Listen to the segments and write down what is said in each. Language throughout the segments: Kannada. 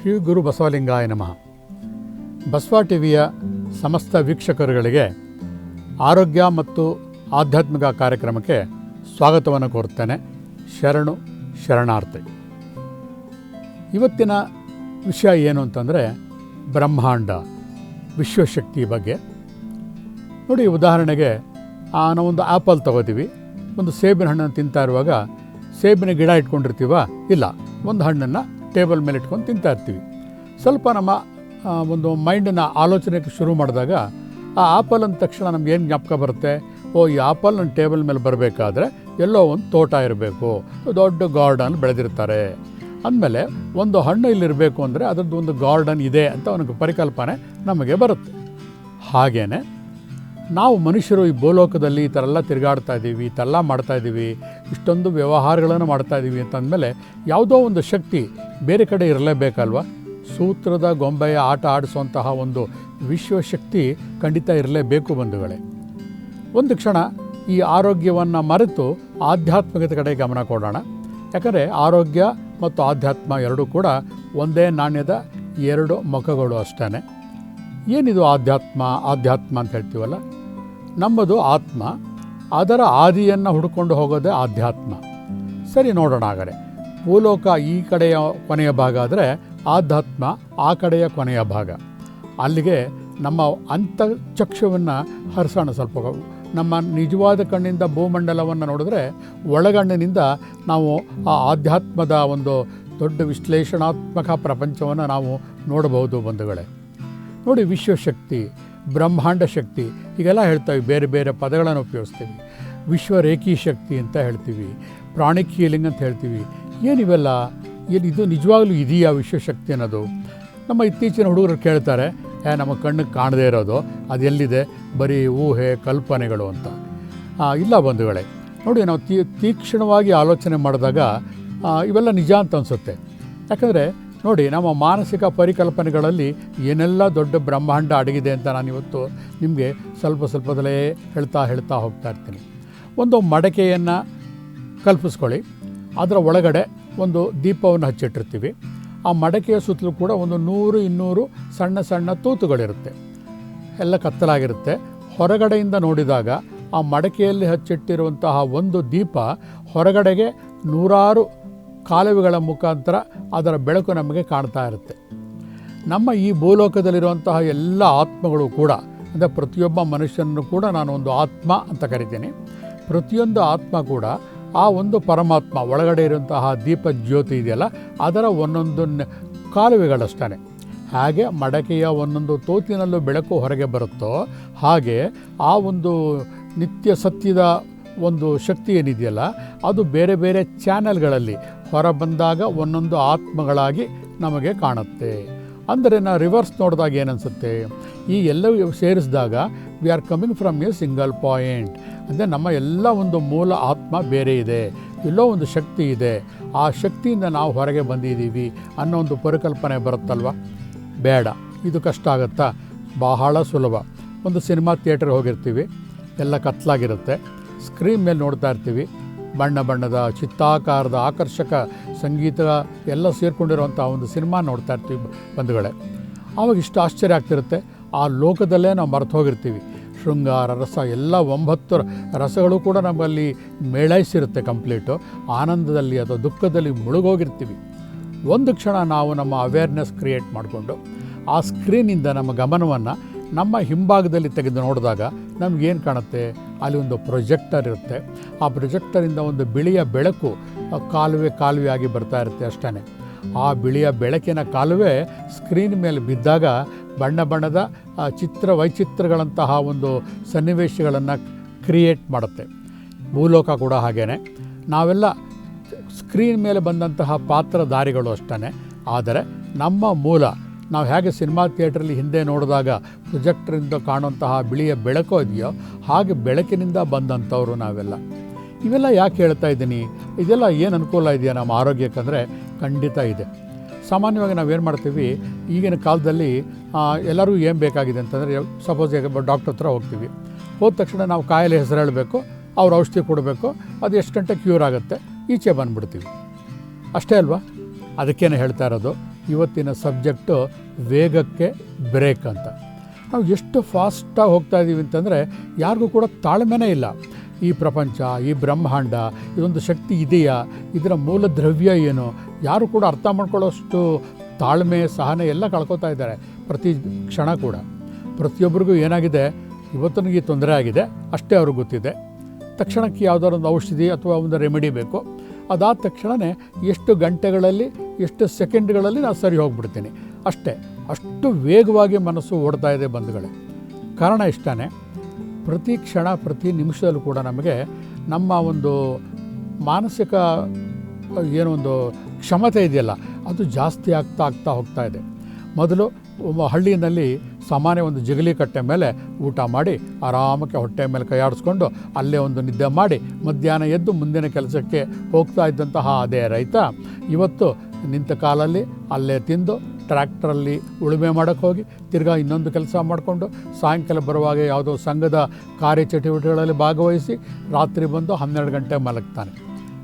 ಶ್ರೀ ಗುರು ಬಸವಲಿಂಗಾಯ ನಮಃ. ಬಸವ ಟಿವಿಯ ಸಮಸ್ತ ವೀಕ್ಷಕರುಗಳಿಗೆ ಆರೋಗ್ಯ ಮತ್ತು ಆಧ್ಯಾತ್ಮಿಕ ಕಾರ್ಯಕ್ರಮಕ್ಕೆ ಸ್ವಾಗತವನ್ನು ಕೋರುತ್ತೇನೆ. ಶರಣು, ಶರಣಾರ್ಥಿ. ಇವತ್ತಿನ ವಿಷಯ ಏನು ಅಂತಂದರೆ ಬ್ರಹ್ಮಾಂಡ, ವಿಶ್ವಶಕ್ತಿ ಬಗ್ಗೆ. ನೋಡಿ, ಉದಾಹರಣೆಗೆ ನಾವೊಂದು ಆ್ಯಪಲ್ ತಗೋತೀವಿ. ಒಂದು ಸೇಬಿನ ಹಣ್ಣನ್ನು ತಿಂತಾ ಇರುವಾಗ ಸೇಬಿನ ಗಿಡ ಇಟ್ಕೊಂಡಿರ್ತೀವ? ಇಲ್ಲ. ಒಂದು ಹಣ್ಣನ್ನು ಟೇಬಲ್ ಮೇಲೆ ಇಟ್ಕೊಂಡು ತಿಂತಾ ಇರ್ತೀವಿ. ಸ್ವಲ್ಪ ನಮ್ಮ ಒಂದು ಮೈಂಡನ್ನು ಆಲೋಚನೆಗೆ ಶುರು ಮಾಡಿದಾಗ ಆ ಆಪಲ್ ಅಂದ ತಕ್ಷಣ ನಮ್ಗೆ ಏನು ಜ್ಞಾಪಕ ಬರುತ್ತೆ? ಓ, ಈ ಆಪಲ್ ನನ್ನ ಟೇಬಲ್ ಮೇಲೆ ಬರಬೇಕಾದ್ರೆ ಎಲ್ಲೋ ಒಂದು ತೋಟ ಇರಬೇಕು, ದೊಡ್ಡ ಗಾರ್ಡನ್ ಬೆಳೆದಿರ್ತಾರೆ. ಅಂದಮೇಲೆ ಒಂದು ಹಣ್ಣು ಇಲ್ಲಿರಬೇಕು ಅಂದರೆ ಅದರದ್ದು ಒಂದು ಗಾರ್ಡನ್ ಇದೆ ಅಂತ ಅವನಿಗೆ ಪರಿಕಲ್ಪನೆ ನಮಗೆ ಬರುತ್ತೆ. ಹಾಗೇ ನಾವು ಮನುಷ್ಯರು ಈ ಭೂಲೋಕದಲ್ಲಿ ಈ ಥರ ಎಲ್ಲ ತಿರುಗಾಡ್ತಾ ಇದ್ದೀವಿ ಎಲ್ಲ ಮಾಡ್ತಾ ಇಷ್ಟೊಂದು ವ್ಯವಹಾರಗಳನ್ನು ಮಾಡ್ತಾ ಇದ್ದೀವಿ ಅಂತಂದಮೇಲೆ ಯಾವುದೋ ಒಂದು ಶಕ್ತಿ ಬೇರೆ ಕಡೆ ಇರಲೇಬೇಕಲ್ವ? ಸೂತ್ರದ ಗೊಂಬೆಯ ಆಟ ಆಡಿಸುವಂತಹ ಒಂದು ವಿಶ್ವಶಕ್ತಿ ಖಂಡಿತ ಇರಲೇಬೇಕು ಬಂಧುಗಳೇ. ಒಂದು ಕ್ಷಣ ಈ ಆರೋಗ್ಯವನ್ನು ಮರೆತು ಆಧ್ಯಾತ್ಮಿಕತೆ ಕಡೆ ಗಮನ ಕೊಡೋಣ. ಯಾಕಂದರೆ ಆರೋಗ್ಯ ಮತ್ತು ಆಧ್ಯಾತ್ಮ ಎರಡೂ ಕೂಡ ಒಂದೇ ನಾಣ್ಯದ ಎರಡು ಮುಖಗಳು ಅಷ್ಟೇ ಏನಿದು ಆಧ್ಯಾತ್ಮ ಆಧ್ಯಾತ್ಮ ಅಂತ ಹೇಳ್ತೀವಲ್ಲ? ನಮ್ಮದು ಆತ್ಮ. ಅದರ ಆದಿಯನ್ನು ಹುಡುಕೊಂಡು ಹೋಗೋದೇ ಆಧ್ಯಾತ್ಮ. ಸರಿ ನೋಡೋಣ ಹಾಗಾದರೆ. ಭೂಲೋಕ ಈ ಕಡೆಯ ಕೊನೆಯ ಭಾಗ ಆದರೆ ಆಧ್ಯಾತ್ಮ ಆ ಕಡೆಯ ಕೊನೆಯ ಭಾಗ. ಅಲ್ಲಿಗೆ ನಮ್ಮ ಅಂತಚಕ್ಷುವನ್ನು ಹರಿಸೋಣ ಸ್ವಲ್ಪ ನಮ್ಮ ನಿಜವಾದ ಕಣ್ಣಿಂದ ಭೂಮಂಡಲವನ್ನು ನೋಡಿದ್ರೆ ಒಳಗಣ್ಣಿನಿಂದ ನಾವು ಆ ಆಧ್ಯಾತ್ಮದ ಒಂದು ದೊಡ್ಡ ವಿಶ್ಲೇಷಣಾತ್ಮಕ ಪ್ರಪಂಚವನ್ನು ನಾವು ನೋಡಬಹುದು ಬಂಧುಗಳೇ. ನೋಡಿ ವಿಶ್ವಶಕ್ತಿ. ಬ್ರಹ್ಮಾಂಡ ಶಕ್ತಿ. ಹೀಗೆಲ್ಲ ಹೇಳ್ತಾವೆ, ಬೇರೆ ಬೇರೆ ಪದಗಳನ್ನು ಉಪಯೋಗಿಸ್ತೀವಿ. ವಿಶ್ವ ರೇಖಿ ಶಕ್ತಿ ಅಂತ ಹೇಳ್ತೀವಿ ಪ್ರಾಣಿಕ್ ಹೀಲಿಂಗ್ ಅಂತ ಹೇಳ್ತೀವಿ. ಏನಿವೆಲ್ಲ ಏನು ಇದು ನಿಜವಾಗ್ಲೂ ಇದೆಯಾ ವಿಶ್ವಶಕ್ತಿ ಅನ್ನೋದು? ನಮ್ಮ ಇತ್ತೀಚಿನ ಹುಡುಗರು ಕೇಳ್ತಾರೆ, ಏ, ನಮ್ಮ ಕಣ್ಣಿಗೆ ಕಾಣದೇ ಇರೋದು, ಅದು ಎಲ್ಲಿದೆ? ಬರೀ ಊಹೆ, ಕಲ್ಪನೆಗಳು ಅಂತ. ಇಲ್ಲ ಬಂಧುಗಳೇ, ನೋಡಿ ನಾವು ತೀ, ತೀಕ್ಷ್ಣವಾಗಿ ಆಲೋಚನೆ ಮಾಡಿದಾಗ ಇವೆಲ್ಲ ನಿಜ ಅಂತ ಅನಿಸುತ್ತೆ. ಯಾಕಂದರೆ ನೋಡಿ, ನಮ್ಮ ಮಾನಸಿಕ ಪರಿಕಲ್ಪನೆಗಳಲ್ಲಿ ಏನೆಲ್ಲ ದೊಡ್ಡ ಬ್ರಹ್ಮಾಂಡ ಅಡಗಿದೆ ಅಂತ ನಾನು ಇವತ್ತು ನಿಮಗೆ ಸ್ವಲ್ಪ ಸ್ವಲ್ಪದಲ್ಲೇ ಹೇಳ್ತಾ ಹೇಳ್ತಾ ಹೋಗ್ತಾ ಇರ್ತೀನಿ. ಒಂದು ಮಡಕೆಯನ್ನು ಕಲ್ಪಿಸ್ಕೊಳ್ಳಿ. ಅದರ ಒಳಗಡೆ ಒಂದು ದೀಪವನ್ನು ಹಚ್ಚಿಟ್ಟಿರ್ತೀವಿ. ಆ ಮಡಕೆಯ ಸುತ್ತಲೂ ಕೂಡ ಒಂದು ನೂರು, ಇನ್ನೂರು ಸಣ್ಣ ಸಣ್ಣ ತೂತುಗಳಿರುತ್ತೆ. ಎಲ್ಲ ಕತ್ತಲಾಗಿರುತ್ತೆ. ಹೊರಗಡೆಯಿಂದ ನೋಡಿದಾಗ ಆ ಮಡಕೆಯಲ್ಲಿ ಹಚ್ಚಿಟ್ಟಿರುವಂತಹ ಒಂದು ದೀಪ ಹೊರಗಡೆಗೆ ನೂರಾರು ಕಾಲುವೆಗಳ ಮುಖಾಂತರ ಅದರ ಬೆಳಕು ನಮಗೆ ಕಾಣ್ತಾ ಇರುತ್ತೆ. ನಮ್ಮ ಈ ಭೂಲೋಕದಲ್ಲಿರುವಂತಹ ಎಲ್ಲ ಆತ್ಮಗಳು ಕೂಡ, ಅಂದರೆ ಪ್ರತಿಯೊಬ್ಬ ಮನುಷ್ಯನನ್ನು ಕೂಡ ನಾನು ಒಂದು ಆತ್ಮ ಅಂತ ಕರಿತೀನಿ. ಪ್ರತಿಯೊಂದು ಆತ್ಮ ಕೂಡ ಆ ಒಂದು ಪರಮಾತ್ಮ, ಒಳಗಡೆ ಇರುವಂತಹ ದೀಪ ಜ್ಯೋತಿ ಇದೆಯಲ್ಲ, ಅದರ ಒಂದೊಂದು ಕಾಲುವೆಗಳಷ್ಟೇ ಹಾಗೆ ಮಡಕೆಯ ಒಂದೊಂದು ತೋತಿನಲ್ಲೂ ಬೆಳಕು ಹೊರಗೆ ಬರುತ್ತೋ, ಹಾಗೆ ಆ ಒಂದು ನಿತ್ಯ ಸತ್ಯದ ಒಂದು ಶಕ್ತಿ ಏನಿದೆಯಲ್ಲ, ಅದು ಬೇರೆ ಬೇರೆ ಚಾನೆಲ್ಗಳಲ್ಲಿ ಹೊರ ಬಂದಾಗ ಒಂದೊಂದು ಆತ್ಮಗಳಾಗಿ ನಮಗೆ ಕಾಣುತ್ತೆ. ಅಂದರೆ ನಾ ರಿವರ್ಸ್ ನೋಡಿದಾಗ ಏನನ್ಸುತ್ತೆ? ಈ ಎಲ್ಲವೂ ಸೇರಿಸಿದಾಗ we are coming from a single point ಅಂದರೆ ನಮ್ಮ ಎಲ್ಲ ಒಂದು ಮೂಲ ಆತ್ಮ ಬೇರೆ ಇದೆ. ಎಲ್ಲೋ ಒಂದು ಶಕ್ತಿ ಇದೆ. ಆ ಶಕ್ತಿಯಿಂದ ನಾವು ಹೊರಗೆ ಬಂದಿದ್ದೀವಿ ಅನ್ನೋ ಒಂದು ಪರಿಕಲ್ಪನೆ ಬರುತ್ತಲ್ವ? ಬೇಡ. ಇದು ಕಷ್ಟ ಆಗುತ್ತಾ? ಬಹಳ ಸುಲಭ. ಒಂದು ಸಿನಿಮಾ ಥಿಯೇಟ್ರಿಗೆ ಹೋಗಿರ್ತೀವಿ. ಎಲ್ಲ ಕತ್ಲಾಗಿರುತ್ತೆ. ಸ್ಕ್ರೀನ್ ಮೇಲೆ ನೋಡ್ತಾ ಇರ್ತೀವಿ. ಬಣ್ಣ ಬಣ್ಣದ ಚಿತ್ತಾಕಾರದ ಆಕರ್ಷಕ ಸಂಗೀತ ಎಲ್ಲ ಸೇರಿಕೊಂಡಿರುವಂಥ ಒಂದು ಸಿನಿಮಾ ನೋಡ್ತಾ ಇರ್ತೀವಿ ಬಂಧುಗಳೇ. ಆವಾಗ ಇಷ್ಟು ಆಶ್ಚರ್ಯ ಆಗ್ತಿರುತ್ತೆ. ಆ ಲೋಕದಲ್ಲೇ ನಾವು ಮರೆತು ಹೋಗಿರ್ತೀವಿ. ಶೃಂಗಾರ ರಸ, ಎಲ್ಲ ಒಂಬತ್ತು ರಸಗಳು ಕೂಡ ನಮ್ಮಲ್ಲಿ ಮೇಳೈಸಿರುತ್ತೆ ಕಂಪ್ಲೀಟು. ಆನಂದದಲ್ಲಿ ಅಥವಾ ದುಃಖದಲ್ಲಿ ಮುಳುಗೋಗಿರ್ತೀವಿ. ಒಂದು ಕ್ಷಣ ನಾವು ನಮ್ಮ ಅವೇರ್ನೆಸ್ ಕ್ರಿಯೇಟ್ ಮಾಡಿಕೊಂಡು, ಆ ಸ್ಕ್ರೀನಿಂದ ನಮ್ಮ ಗಮನವನ್ನು ನಮ್ಮ ಹಿಂಭಾಗದಲ್ಲಿ ತೆಗೆದು ನೋಡಿದಾಗ ನಮಗೇನು ಕಾಣುತ್ತೆ? ಅಲ್ಲಿ ಒಂದು ಪ್ರೊಜೆಕ್ಟರ್ ಇರುತ್ತೆ. ಆ ಪ್ರೊಜೆಕ್ಟರಿಂದ ಒಂದು ಬಿಳಿಯ ಬೆಳಕು ಕಾಲುವೆ ಕಾಲುವೆ ಆಗಿ ಬರ್ತಾ ಇರುತ್ತೆ ಅಷ್ಟೇ ಆ ಬಿಳಿಯ ಬೆಳಕಿನ ಕಾಲುವೆ ಸ್ಕ್ರೀನ್ ಮೇಲೆ ಬಿದ್ದಾಗ ಬಣ್ಣ ಬಣ್ಣದ ಚಿತ್ರ ವೈಚಿತ್ರಗಳಂತಹ ಒಂದು ಸನ್ನಿವೇಶಗಳನ್ನು ಕ್ರಿಯೇಟ್ ಮಾಡುತ್ತೆ. ಭೂಲೋಕ ಕೂಡ ಹಾಗೇ ನಾವೆಲ್ಲ ಸ್ಕ್ರೀನ್ ಮೇಲೆ ಬಂದಂತಹ ಪಾತ್ರಧಾರಿಗಳು ಅಷ್ಟೇ ಆದರೆ ನಮ್ಮ ಮೂಲ ನಾವು ಹೇಗೆ ಸಿನಿಮಾ ಥಿಯೇಟ್ರಲ್ಲಿ ಹಿಂದೆ ನೋಡಿದಾಗ ಪ್ರೊಜೆಕ್ಟ್ರಿಂದ ಕಾಣುವಂತಹ ಬಿಳಿಯ ಬೆಳಕು ಇದೆಯೋ ಹಾಗೆ ಬೆಳಕಿನಿಂದ ಬಂದಂಥವರು ನಾವೆಲ್ಲ. ಇವೆಲ್ಲ ಯಾಕೆ ಹೇಳ್ತಾ ಇದ್ದೀನಿ? ಇದೆಲ್ಲ ಏನು ಅನುಕೂಲ ಇದೆಯಾ ನಮ್ಮ ಆರೋಗ್ಯಕ್ಕಂದರೆ? ಖಂಡಿತ ಇದೆ. ಸಾಮಾನ್ಯವಾಗಿ ನಾವೇನು ಮಾಡ್ತೀವಿ, ಈಗಿನ ಕಾಲದಲ್ಲಿ ಎಲ್ಲರೂ ಏನು ಬೇಕಾಗಿದೆ ಅಂತಂದರೆ ಸಪೋಸ್ ಈಗ ಡಾಕ್ಟ್ರ್ ಹತ್ರ ಹೋಗ್ತೀವಿ. ಹೋದ ತಕ್ಷಣ ನಾವು ಕಾಯಿಲೆ ಹೆಸರು ಹೇಳಬೇಕು, ಅವ್ರು ಔಷಧಿ ಕೊಡಬೇಕು, ಅದು ಎಷ್ಟು ಗಂಟೆ ಕ್ಯೂರ್ ಆಗುತ್ತೆ, ಈಚೆ ಬಂದುಬಿಡ್ತೀವಿ. ಅಷ್ಟೇ ಅಲ್ವಾ? ಅದಕ್ಕೇನೆ ಹೇಳ್ತಾ ಇರೋದು. ಇವತ್ತಿನ ಸಬ್ಜೆಕ್ಟು ವೇಗಕ್ಕೆ ಬ್ರೇಕ್ ಅಂತ. ನಾವು ಎಷ್ಟು ಫಾಸ್ಟಾಗಿ ಹೋಗ್ತಾ ಇದ್ದೀವಿ ಅಂತಂದರೆ ಯಾರಿಗೂ ಕೂಡ ತಾಳ್ಮೆನೇ ಇಲ್ಲ. ಈ ಪ್ರಪಂಚ, ಈ ಬ್ರಹ್ಮಾಂಡ, ಇದೊಂದು ಶಕ್ತಿ ಇದೆಯಾ? ಇದರ ಮೂಲ ದ್ರವ್ಯ ಏನು? ಯಾರು ಕೂಡ ಅರ್ಥ ಮಾಡ್ಕೊಳ್ಳೋಷ್ಟು ತಾಳ್ಮೆ, ಸಹನೆ ಎಲ್ಲ ಕಳ್ಕೊತಾ ಇದ್ದಾರೆ, ಪ್ರತಿ ಕ್ಷಣ ಕೂಡ. ಪ್ರತಿಯೊಬ್ಬರಿಗೂ ಏನಾಗಿದೆ? ಇವತ್ತು ನನಗೆ ತೊಂದರೆ ಆಗಿದೆ, ಅಷ್ಟೇ ಅವ್ರಿಗೆ ಗೊತ್ತಿದೆ. ತಕ್ಷಣಕ್ಕೆ ಯಾವುದಾದ್ರು ಒಂದು ಔಷಧಿ ಅಥವಾ ಒಂದು ರೆಮಿಡಿ ಬೇಕು. ಅದಾದ ತಕ್ಷಣವೇ ಎಷ್ಟು ಗಂಟೆಗಳಲ್ಲಿ, ಎಷ್ಟು ಸೆಕೆಂಡ್ಗಳಲ್ಲಿ ನಾನು ಸರಿ ಹೋಗ್ಬಿಡ್ತೀನಿ. ಅಷ್ಟೇ, ಅಷ್ಟು ವೇಗವಾಗಿ ಮನಸ್ಸು ಓಡ್ತಾ ಇದೆ ಬಂಧುಗಳೇ. ಕಾರಣ ಇಷ್ಟೇ ಪ್ರತಿ ಕ್ಷಣ, ಪ್ರತಿ ನಿಮಿಷದಲ್ಲೂ ಕೂಡ ನಮಗೆ ನಮ್ಮ ಒಂದು ಮಾನಸಿಕ ಏನೊಂದು ಕ್ಷಮತೆ ಇದೆಯಲ್ಲ, ಅದು ಜಾಸ್ತಿ ಆಗ್ತಾ ಆಗ್ತಾ ಹೋಗ್ತಾ ಇದೆ. ಮೊದಲು ಹಳ್ಳಿಯಲ್ಲಿ ಸಾಮಾನ್ಯ ಒಂದು ಜಗಲಿ ಕಟ್ಟೆ ಮೇಲೆ ಊಟ ಮಾಡಿ ಆರಾಮಕ್ಕೆ ಹೊಟ್ಟೆ ಮೇಲೆ ಕೈಯಾಡಿಸ್ಕೊಂಡು ಅಲ್ಲೇ ಒಂದು ನಿದ್ದೆ ಮಾಡಿ ಮಧ್ಯಾಹ್ನ ಎದ್ದು ಮುಂದಿನ ಕೆಲಸಕ್ಕೆ ಹೋಗ್ತಾ ಇದ್ದಂತಹ ಅದೇ ರೈತ. ಇವತ್ತು ನಿಂತ ಕಾಲಲ್ಲಿ ಅಲ್ಲೇ ತಿಂದು ಟ್ರ್ಯಾಕ್ಟ್ರಲ್ಲಿ ಉಳುಮೆ ಮಾಡೋಕ್ಕೆ ಹೋಗಿ ತಿರ್ಗಾ ಇನ್ನೊಂದು ಕೆಲಸ ಮಾಡಿಕೊಂಡು ಸಾಯಂಕಾಲ ಬರುವಾಗ ಯಾವುದೋ ಸಂಘದ ಕಾರ್ಯಚಟುವಟಿಕೆಗಳಲ್ಲಿ ಭಾಗವಹಿಸಿ ರಾತ್ರಿ ಬಂದು ಹನ್ನೆರಡು ಗಂಟೆ ಮಲಗ್ತಾನೆ.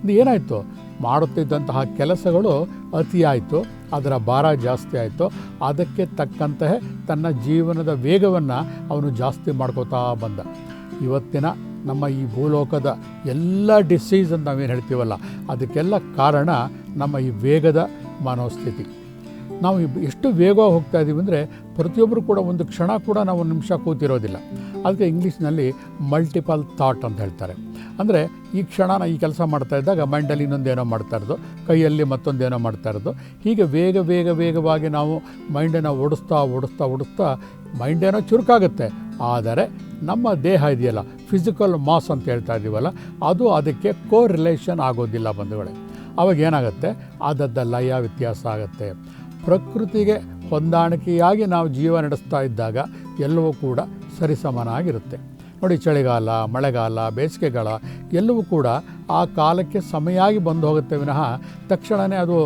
ಇದು ಏನಾಯಿತು? ಮಾಡುತ್ತಿದ್ದಂತಹ ಕೆಲಸಗಳು ಅತಿಯಾಯಿತು, ಅದರ ಭಾರ ಜಾಸ್ತಿ ಆಯಿತು. ಅದಕ್ಕೆ ತಕ್ಕಂತಹ ತನ್ನ ಜೀವನದ ವೇಗವನ್ನು ಅವನು ಜಾಸ್ತಿ ಮಾಡ್ಕೋತಾ ಬಂದ. ಇವತ್ತಿನ ನಮ್ಮ ಈ ಭೂಲೋಕದ ಎಲ್ಲ ಡಿಸೀಸ್ ಅಂತ ನಾವೇನು ಹೇಳ್ತೀವಲ್ಲ, ಅದಕ್ಕೆಲ್ಲ ಕಾರಣ ನಮ್ಮ ಈ ವೇಗದ ಮನೋಸ್ಥಿತಿ. ನಾವು ಎಷ್ಟು ವೇಗವಾಗಿ ಹೋಗ್ತಾ ಇದ್ದೀವಿ ಅಂದರೆ ಪ್ರತಿಯೊಬ್ಬರು ಕೂಡ ಒಂದು ಕ್ಷಣ ಕೂಡ ನಾವು ಒಂದು ನಿಮಿಷ ಕೂತಿರೋದಿಲ್ಲ. ಅದಕ್ಕೆ ಇಂಗ್ಲೀಷ್ನಲ್ಲಿ ಮಲ್ಟಿಪಲ್ ಥಾಟ್ ಅಂತ ಹೇಳ್ತಾರೆ. ಅಂದರೆ ಈ ಕ್ಷಣ ನಾನು ಈ ಕೆಲಸ ಮಾಡ್ತಾ ಇದ್ದಾಗ ಮೈಂಡಲ್ಲಿ ಇನ್ನೊಂದೇನೋ ಮಾಡ್ತಾ ಇರೋದು, ಕೈಯಲ್ಲಿ ಮತ್ತೊಂದೇನೋ ಮಾಡ್ತಾ ಇರೋದು. ಹೀಗೆ ವೇಗ ವೇಗ, ವೇಗವಾಗಿ ನಾವು ಮೈಂಡನ್ನು ಓಡಿಸ್ತಾ ಓಡಿಸ್ತಾ ಓಡಿಸ್ತಾ ಮೈಂಡೇನೋ ಚುರುಕಾಗುತ್ತೆ. ಆದರೆ ನಮ್ಮ ದೇಹ ಇದೆಯಲ್ಲ ಫಿಸಿಕಲ್ ಮಾಸ್ ಅಂತ ಹೇಳ್ತಾ ಇದ್ದೀವಲ್ಲ ಅದು ಅದಕ್ಕೆ ಕೋ ರಿಲೇಷನ್ ಆಗೋದಿಲ್ಲ ಬಂಧುಗಳೇ. ಅವಾಗ ಏನಾಗುತ್ತೆ? ಅದದ್ದ ಲಯ ವ್ಯತ್ಯಾಸ ಆಗುತ್ತೆ. ಪ್ರಕೃತಿಗೆ ಹೊಂದಾಣಿಕೆಯಾಗಿ ನಾವು ಜೀವ ನಡೆಸ್ತಾ ಇದ್ದಾಗ ಎಲ್ಲವೂ ಕೂಡ ಸರಿಸಮನಾಗಿರುತ್ತೆ ನೋಡಿ ಚಳಿಗಾಲ, ಮಳೆಗಾಲ, ಬೇಸಿಗೆಗಾಲ ಎಲ್ಲವೂ ಕೂಡ ಆ ಕಾಲಕ್ಕೆ ಸಮಯಾಗಿ ಬಂದು ಹೋಗುತ್ತೆ ವಿನಃ ತಕ್ಷಣವೇ ಅದು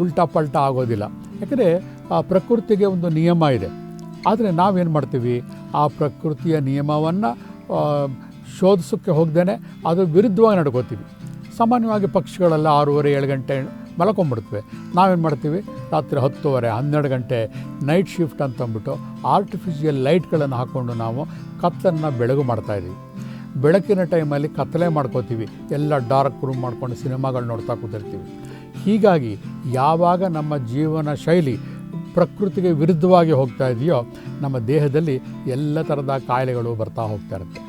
ಉಲ್ಟಾ ಪಲ್ಟಾ ಆಗೋದಿಲ್ಲ. ಯಾಕಂದರೆ ಆ ಪ್ರಕೃತಿಗೆ ಒಂದು ನಿಯಮ ಇದೆ. ಆದರೆ ನಾವೇನು ಮಾಡ್ತೀವಿ? ಆ ಪ್ರಕೃತಿಯ ನಿಯಮವನ್ನು ಶೋಧಿಸೋಕ್ಕೆ ಹೋಗ್ದೇ ಅದು ವಿರುದ್ಧವಾಗಿ ನಡ್ಕೋತೀವಿ. ಸಾಮಾನ್ಯವಾಗಿ ಪಕ್ಷಿಗಳೆಲ್ಲ ಆರೂವರೆ, ಏಳು ಗಂಟೆ ಮಲ್ಕೊಂಡ್ಬಿಡ್ತವೆ. ನಾವೇನು ಮಾಡ್ತೀವಿ? ರಾತ್ರಿ ಹತ್ತುವರೆ, ಹನ್ನೆರಡು ಗಂಟೆ ನೈಟ್ ಶಿಫ್ಟ್ ಅಂತಂದ್ಬಿಟ್ಟು ಆರ್ಟಿಫಿಷಿಯಲ್ ಲೈಟ್ಗಳನ್ನು ಹಾಕ್ಕೊಂಡು ನಾವು ಕತ್ತನ್ನು ಬೆಳಗು ಮಾಡ್ತಾಯಿದ್ದೀವಿ ಬೆಳಕಿನ ಟೈಮಲ್ಲಿ ಕತ್ತಲೆ ಮಾಡ್ಕೋತೀವಿ. ಎಲ್ಲ ಡಾರ್ಕ್ ರೂಮ್ ಮಾಡ್ಕೊಂಡು ಸಿನಿಮಾಗಳು ನೋಡ್ತಾ ಕೂತಿರ್ತೀವಿ. ಹೀಗಾಗಿ ಯಾವಾಗ ನಮ್ಮ ಜೀವನ ಶೈಲಿ ಪ್ರಕೃತಿಗೆ ವಿರುದ್ಧವಾಗಿ ಹೋಗ್ತಾ ಇದೆಯೋ, ನಮ್ಮ ದೇಹದಲ್ಲಿ ಎಲ್ಲ ಥರದ ಕಾಯಿಲೆಗಳು ಬರ್ತಾ ಹೋಗ್ತಾ ಇರುತ್ತೆ.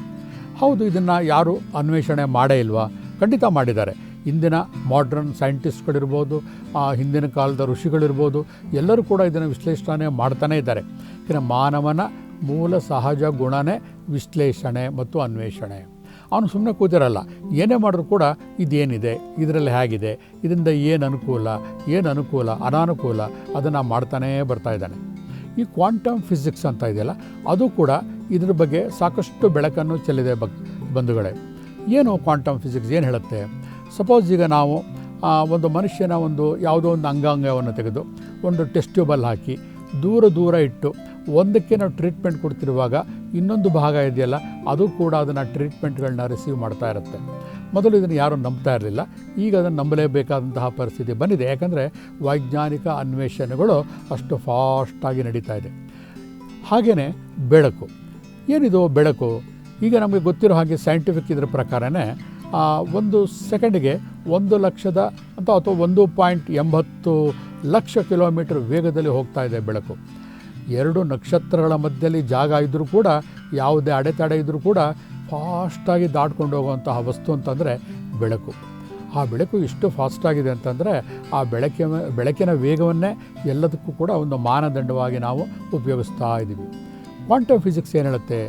ಹೌದು, ಇದನ್ನು ಯಾರು ಅನ್ವೇಷಣೆ ಮಾಡೇ ಇಲ್ವಾ? ಖಂಡಿತ ಮಾಡಿದ್ದಾರೆ. ಇಂದಿನ ಮಾಡ್ರನ್ ಸೈಂಟಿಸ್ಟ್ಗಳಿರ್ಬೋದು ಆ ಹಿಂದಿನ ಕಾಲದ ಋಷಿಗಳಿರ್ಬೋದು, ಎಲ್ಲರೂ ಕೂಡ ಇದನ್ನು ವಿಶ್ಲೇಷಣೆ ಮಾಡ್ತಾನೇ ಇದ್ದಾರೆ. ಏಕೆಂದರೆ ಮಾನವನ ಮೂಲ ಸಹಜ ಗುಣನೇ ವಿಶ್ಲೇಷಣೆ ಮತ್ತು ಅನ್ವೇಷಣೆ. ಅವನು ಸುಮ್ಮನೆ ಕೂತಿರಲ್ಲ, ಏನೇ ಮಾಡಿದ್ರು ಕೂಡ ಇದೇನಿದೆ, ಇದರಲ್ಲಿ ಹೇಗಿದೆ, ಇದರಿಂದ ಏನು ಅನುಕೂಲ ಏನು ಅನುಕೂಲ, ಅನಾನುಕೂಲ ಅದನ್ನು ಮಾಡ್ತಾನೇ ಬರ್ತಾ ಇದ್ದಾನೆ. ಈ ಕ್ವಾಂಟಮ್ ಫಿಸಿಕ್ಸ್ ಅಂತ ಇದೆಯಲ್ಲ, ಅದು ಕೂಡ ಇದ್ರ ಬಗ್ಗೆ ಸಾಕಷ್ಟು ಬೆಳಕನ್ನು ಚೆಲ್ಲಿದೆ ಬಂಧುಗಳೇ. ಏನು ಕ್ವಾಂಟಮ್ ಫಿಸಿಕ್ಸ್ ಏನು ಹೇಳುತ್ತೆ? ಸಪೋಸ್ ಈಗ ನಾವು ಒಂದು ಮನುಷ್ಯನ ಒಂದು ಯಾವುದೋ ಒಂದು ಅಂಗಾಂಗವನ್ನು ತೆಗೆದು ಒಂದು ಟೆಸ್ಟ್ ಟ್ಯೂಬಲ್ಲಿ ಹಾಕಿ ದೂರ ದೂರ ಇಟ್ಟು ಒಂದಕ್ಕೆ ನಾವು ಟ್ರೀಟ್ಮೆಂಟ್ ಕೊಡ್ತಿರುವಾಗ ಇನ್ನೊಂದು ಭಾಗ ಇದೆಯಲ್ಲ, ಅದು ಕೂಡ ಅದನ್ನು ಟ್ರೀಟ್ಮೆಂಟ್ಗಳನ್ನ ರಿಸೀವ್ ಮಾಡ್ತಾ ಇರುತ್ತೆ. ಮೊದಲು ಇದನ್ನು ಯಾರೂ ನಂಬ್ತಾ ಇರಲಿಲ್ಲ. ಈಗ ಅದನ್ನು ನಂಬಲೇಬೇಕಾದಂತಹ ಪರಿಸ್ಥಿತಿ ಬಂದಿದೆ. ಯಾಕಂದರೆ ವೈಜ್ಞಾನಿಕ ಅನ್ವೇಷಣೆಗಳು ಅಷ್ಟು ಫಾಸ್ಟಾಗಿ ನಡೀತಾ ಇದೆ. ಹಾಗೆಯೇ ಬೆಳಕು. ಏನಿದು ಬೆಳಕು? ಈಗ ನಮಗೆ ಗೊತ್ತಿರೋ ಹಾಗೆ ಸೈಂಟಿಫಿಕ್ ಇದ್ರ ಪ್ರಕಾರನೇ ಒಂದು ಸೆಕೆಂಡಿಗೆ ಒಂದು ಲಕ್ಷದ ಅಂತ ಅಥವಾ ಒಂದು ಪಾಯಿಂಟ್ ಎಂಬತ್ತು ಲಕ್ಷ ಕಿಲೋಮೀಟರ್ ವೇಗದಲ್ಲಿ ಹೋಗ್ತಾ ಇದೆ ಬೆಳಕು. ಎರಡು ನಕ್ಷತ್ರಗಳ ಮಧ್ಯದಲ್ಲಿ ಜಾಗ ಇದ್ದರೂ ಕೂಡ, ಯಾವುದೇ ಅಡೆತಡೆ ಇದ್ದರೂ ಕೂಡ ಫಾಸ್ಟಾಗಿ ದಾಟ್ಕೊಂಡು ಹೋಗುವಂತಹ ವಸ್ತು ಅಂತಂದರೆ ಬೆಳಕು. ಆ ಬೆಳಕು ಇಷ್ಟು ಫಾಸ್ಟಾಗಿದೆ ಅಂತಂದರೆ ಆ ಬೆಳಕಿನ ಬೆಳಕಿನ ವೇಗವನ್ನೇ ಎಲ್ಲದಕ್ಕೂ ಕೂಡ ಒಂದು ಮಾನದಂಡವಾಗಿ ನಾವು ಉಪಯೋಗಿಸ್ತಾ ಇದ್ದೀವಿ ಕ್ವಾಂಟಮ್ ಫಿಸಿಕ್ಸ್ ಏನು ಹೇಳುತ್ತೆ?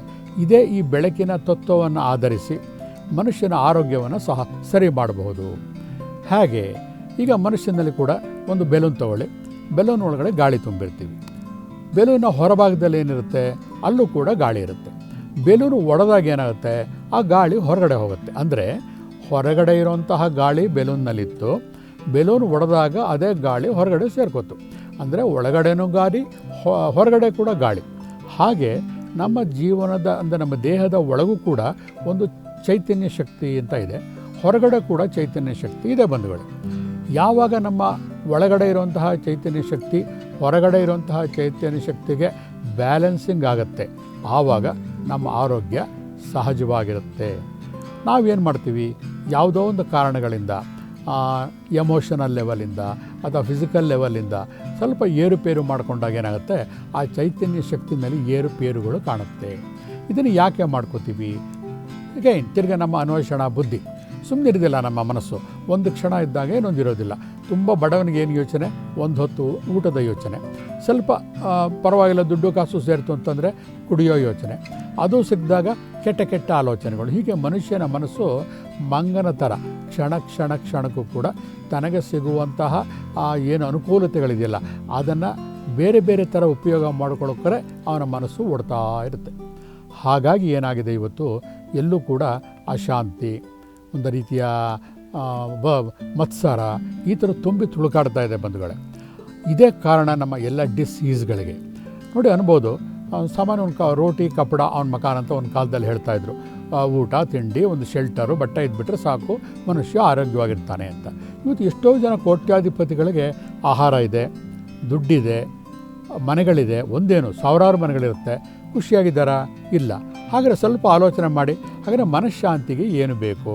ಇದೇ ಈ ಬೆಳಕಿನ ತತ್ವವನ್ನು ಆಧರಿಸಿ ಮನುಷ್ಯನ ಆರೋಗ್ಯವನ್ನು ಸಹ ಸರಿ ಮಾಡಬಹುದು. ಹಾಗೆ ಈಗ ಮನುಷ್ಯನಲ್ಲಿ ಕೂಡ ಒಂದು ಬೆಲೂನ್ ತಗೊಳ್ಳಿ. ಬೆಲೂನ್ ಒಳಗಡೆ ಗಾಳಿ ತುಂಬಿರ್ತೀವಿ. ಬೆಲೂನ ಹೊರಭಾಗದಲ್ಲಿ ಏನಿರುತ್ತೆ? ಅಲ್ಲೂ ಕೂಡ ಗಾಳಿ ಇರುತ್ತೆ. ಬೆಲೂನು ಒಡೆದಾಗ ಏನಾಗುತ್ತೆ? ಆ ಗಾಳಿ ಹೊರಗಡೆ ಹೋಗುತ್ತೆ. ಅಂದರೆ ಹೊರಗಡೆ ಇರುವಂತಹ ಗಾಳಿ ಬೆಲೂನ್ನಲ್ಲಿತ್ತು. ಬೆಲೂನ್ ಒಡೆದಾಗ ಅದೇ ಗಾಳಿ ಹೊರಗಡೆ ಸೇರ್ಕೋತು. ಅಂದರೆ ಒಳಗಡೆನೂ ಗಾಳಿ ಹೊರಗಡೆ ಕೂಡ ಗಾಳಿ. ಹಾಗೆ ನಮ್ಮ ಜೀವನದ, ಅಂದರೆ ನಮ್ಮ ದೇಹದ ಒಳಗೂ ಕೂಡ ಒಂದು ಚೈತನ್ಯ ಶಕ್ತಿ ಅಂತ ಇದೆ. ಹೊರಗಡೆ ಕೂಡ ಚೈತನ್ಯ ಶಕ್ತಿ ಇದೆ ಬಂಧುಗಳು. ಯಾವಾಗ ನಮ್ಮ ಒಳಗಡೆ ಇರುವಂತಹ ಚೈತನ್ಯ ಶಕ್ತಿ, ಹೊರಗಡೆ ಇರುವಂತಹ ಚೈತನ್ಯ ಶಕ್ತಿಗೆ ಬ್ಯಾಲೆನ್ಸಿಂಗ್ ಆಗುತ್ತೆ, ಆವಾಗ ನಮ್ಮ ಆರೋಗ್ಯ ಸಹಜವಾಗಿರುತ್ತೆ. ನಾವೇನು ಮಾಡ್ತೀವಿ? ಯಾವುದೋ ಒಂದು ಕಾರಣಗಳಿಂದ ಎಮೋಷನಲ್ ಲೆವೆಲಿಂದ ಅಥವಾ ಫಿಸಿಕಲ್ ಲೆವೆಲಿಂದ ಸ್ವಲ್ಪ ಏರುಪೇರು ಮಾಡಿಕೊಂಡಾಗ ಏನಾಗುತ್ತೆ? ಆ ಚೈತನ್ಯ ಶಕ್ತಿನಲ್ಲಿ ಏರುಪೇರುಗಳು ಕಾಣುತ್ತೆ. ಇದನ್ನು ಯಾಕೆ ಮಾಡ್ಕೋತೀವಿ? ಅಗೈನ್ ತಿರ್ಗಿ ನಮ್ಮ ಅನ್ವೇಷಣ ಬುದ್ಧಿ. ಸುಮ್ಮನೆ ಇರೋದಿಲ್ಲ ನಮ್ಮ ಮನಸ್ಸು. ಒಂದು ಕ್ಷಣ ಇದ್ದಾಗ ಏನೊಂದು ಇರೋದಿಲ್ಲ. ತುಂಬ ಬಡವನಿಗೆ ಏನು ಯೋಚನೆ? ಒಂದು ಹೊತ್ತು ಊಟದ ಯೋಚನೆ. ಸ್ವಲ್ಪ ಪರವಾಗಿಲ್ಲ ದುಡ್ಡು ಕಾಸು ಸೇರಿತು ಅಂತಂದರೆ ಕುಡಿಯೋ ಯೋಚನೆ. ಅದು ಸಿಕ್ಕಿದಾಗ ಕೆಟ್ಟ ಕೆಟ್ಟ ಆಲೋಚನೆಗಳು. ಹೀಗೆ ಮನುಷ್ಯನ ಮನಸ್ಸು ಮಂಗನ ಥರ ಕ್ಷಣ ಕ್ಷಣ, ಕ್ಷಣಕ್ಕೂ ಕೂಡ ತನಗೆ ಸಿಗುವಂತಹ ಏನು ಅನುಕೂಲತೆಗಳಿದೆಯಲ್ಲ ಅದನ್ನು ಬೇರೆ ಬೇರೆ ಥರ ಉಪಯೋಗ ಮಾಡ್ಕೊಳ್ಳೋಕ್ಕರೆ ಅವನ ಮನಸ್ಸು ಓಡ್ತಾ ಇರುತ್ತೆ. ಹಾಗಾಗಿ ಏನಾಗಿದೆ ಇವತ್ತು? ಎಲ್ಲೂ ಕೂಡ ಅಶಾಂತಿ. ಒಂದು ರೀತಿಯ ಬ ಮತ್ಸರ ಈ ಥರ ತುಂಬಿ ತುಳುಕಾಡ್ತಾ ಇದೆ ಬಂಧುಗಳೇ. ಇದೇ ಕಾರಣ ನಮ್ಮ ಎಲ್ಲ ಡಿಸೀಸ್ಗಳಿಗೆ. ನೋಡಿ ಅನ್ಬೋದು ಸಾಮಾನ್ಯ ಒಂದು ಕ, ರೋಟಿ, ಕಪಡ, ಅವ್ನ ಮಕಾನ್ ಅಂತ ಒಂದು ಕಾಲದಲ್ಲಿ ಹೇಳ್ತಾಯಿದ್ರು ಊಟ, ತಿಂಡಿ, ಒಂದು ಶೆಲ್ಟರು ಬಟ್ಟೆ ಇದ್ಬಿಟ್ರೆ ಸಾಕು, ಮನುಷ್ಯ ಆರೋಗ್ಯವಾಗಿರ್ತಾನೆ ಅಂತ. ಇವತ್ತು ಎಷ್ಟೋ ಜನ ಕೋಟ್ಯಾಧಿಪತಿಗಳಿಗೆ ಆಹಾರ ಇದೆ, ದುಡ್ಡಿದೆ, ಮನೆಗಳಿದೆ, ಒಂದೇನು, ಸಾವಿರಾರು ಮನೆಗಳಿರುತ್ತೆ. ಖುಷಿಯಾಗಿದ್ದಾರಾ? ಇಲ್ಲ. ಹಾಗಾದ್ರೆ ಸ್ವಲ್ಪ ಆಲೋಚನೆ ಮಾಡಿ, ಹಾಗಾದರೆ ಮನಃಶಾಂತಿಗೆ ಏನು ಬೇಕು?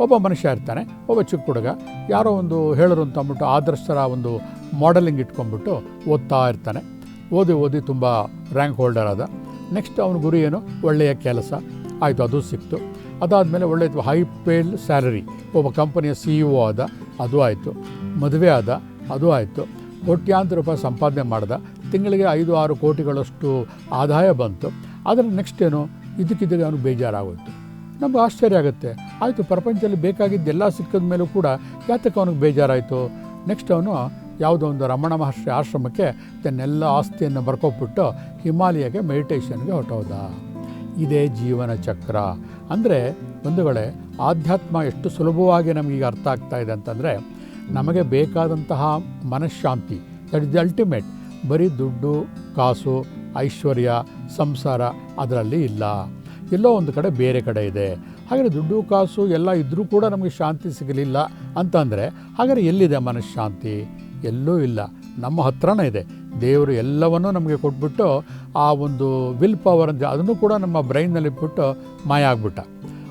ಒಬ್ಬ ಮನುಷ್ಯ ಇರ್ತಾನೆ, ಒಬ್ಬ ಚಿಕ್ಕ ಹುಡುಗ, ಯಾರೋ ಒಂದು ಹೇಳರು ಅಂತ ಅಂದ್ಬಿಟ್ಟು ಆದರ್ಶರ ಒಂದು ಮಾಡೆಲಿಂಗ್ ಇಟ್ಕೊಂಡ್ಬಿಟ್ಟು ಓದ್ತಾ ಇರ್ತಾನೆ. ಓದಿ ಓದಿ ತುಂಬ ರ್ಯಾಂಕ್ ಹೋಲ್ಡರ್ ಆದ. ನೆಕ್ಸ್ಟ್ ಅವನ ಗುರಿ ಏನು? ಒಳ್ಳೆಯ ಕೆಲಸ. ಆಯಿತು, ಅದು ಸಿಕ್ತು. ಅದಾದಮೇಲೆ ಒಳ್ಳೆಯ ಹೈ ಪೇಡ್ ಸ್ಯಾಲರಿ ಒಬ್ಬ ಕಂಪನಿಯ ಸಿ ಇ ಒ ಆದ, ಅದು ಆಯಿತು. ಮದುವೆ ಆದ, ಅದು ಆಯಿತು. ಕೋಟ್ಯಾಂತರ ರೂಪಾಯಿ ಸಂಪಾದನೆ ಮಾಡ್ದ. ತಿಂಗಳಿಗೆ ಐದು, ಆರು ಕೋಟಿಗಳಷ್ಟು ಆದಾಯ ಬಂತು. ಆದರೆ ನೆಕ್ಸ್ಟ್ ಏನು? ಇದಕ್ಕಿದ್ದಾಗ ಅವನು ಬೇಜಾರಾಗುತ್ತೆ ನಮ್ಗೆ ಆಶ್ಚರ್ಯ ಆಗುತ್ತೆ. ಆಯಿತು, ಪ್ರಪಂಚದಲ್ಲಿ ಬೇಕಾಗಿದ್ದೆಲ್ಲ ಸಿಕ್ಕಿದ ಮೇಲೂ ಕೂಡ ಯಾತಕ್ಕೆ ಅವನಿಗೆ ಬೇಜಾರಾಯಿತು? ನೆಕ್ಸ್ಟ್ ಅವನು ಯಾವುದೋ ಒಂದು ರಮಣ ಮಹರ್ಷಿ ಆಶ್ರಮಕ್ಕೆ ತನ್ನೆಲ್ಲ ಆಸ್ತಿಯನ್ನು ಬರ್ಕೊಬಿಟ್ಟು ಹಿಮಾಲಯಕ್ಕೆ ಮೆಡಿಟೇಷನ್ಗೆ ಹೊರಟೋದ. ಇದೇ ಜೀವನ ಚಕ್ರ. ಅಂದರೆ ಬಂಧುಗಳೇ, ಆಧ್ಯಾತ್ಮ ಎಷ್ಟು ಸುಲಭವಾಗಿ ನಮಗೀಗ ಅರ್ಥ ಆಗ್ತಾ ಇದೆ ಅಂತಂದರೆ, ನಮಗೆ ಬೇಕಾದಂತಹ ಮನಃಶಾಂತಿ ದಟ್ ಇಸ್ ದಿ ಅಲ್ಟಿಮೇಟ್ ಬರೀ ದುಡ್ಡು, ಕಾಸು ಐಶ್ವರ್ಯ, ಸಂಸಾರ ಅದರಲ್ಲಿ ಇಲ್ಲ. ಎಲ್ಲೋ ಒಂದು ಕಡೆ ಬೇರೆ ಕಡೆ ಇದೆ. ಹಾಗಾದರೆ ದುಡ್ಡು, ಕಾಸು ಎಲ್ಲ ಇದ್ದರೂ ಕೂಡ ನಮಗೆ ಶಾಂತಿ ಸಿಗಲಿಲ್ಲ ಅಂತಂದರೆ ಹಾಗಾದರೆ ಎಲ್ಲಿದೆ ಮನಃಶಾಂತಿ? ಎಲ್ಲೂ ಇಲ್ಲ. ನಮ್ಮ ಹತ್ರನೇ ಇದೆ. ದೇವರು ಎಲ್ಲವನ್ನೂ ನಮಗೆ ಕೊಟ್ಬಿಟ್ಟು ಆ ಒಂದು ವಿಲ್ ಪವರ್ ಅಂತ ಅದನ್ನು ಕೂಡ ನಮ್ಮ ಬ್ರೈನ್ನಲ್ಲಿ ಇಟ್ಬಿಟ್ಟು ಮಾಯ ಆಗ್ಬಿಟ್ಟ.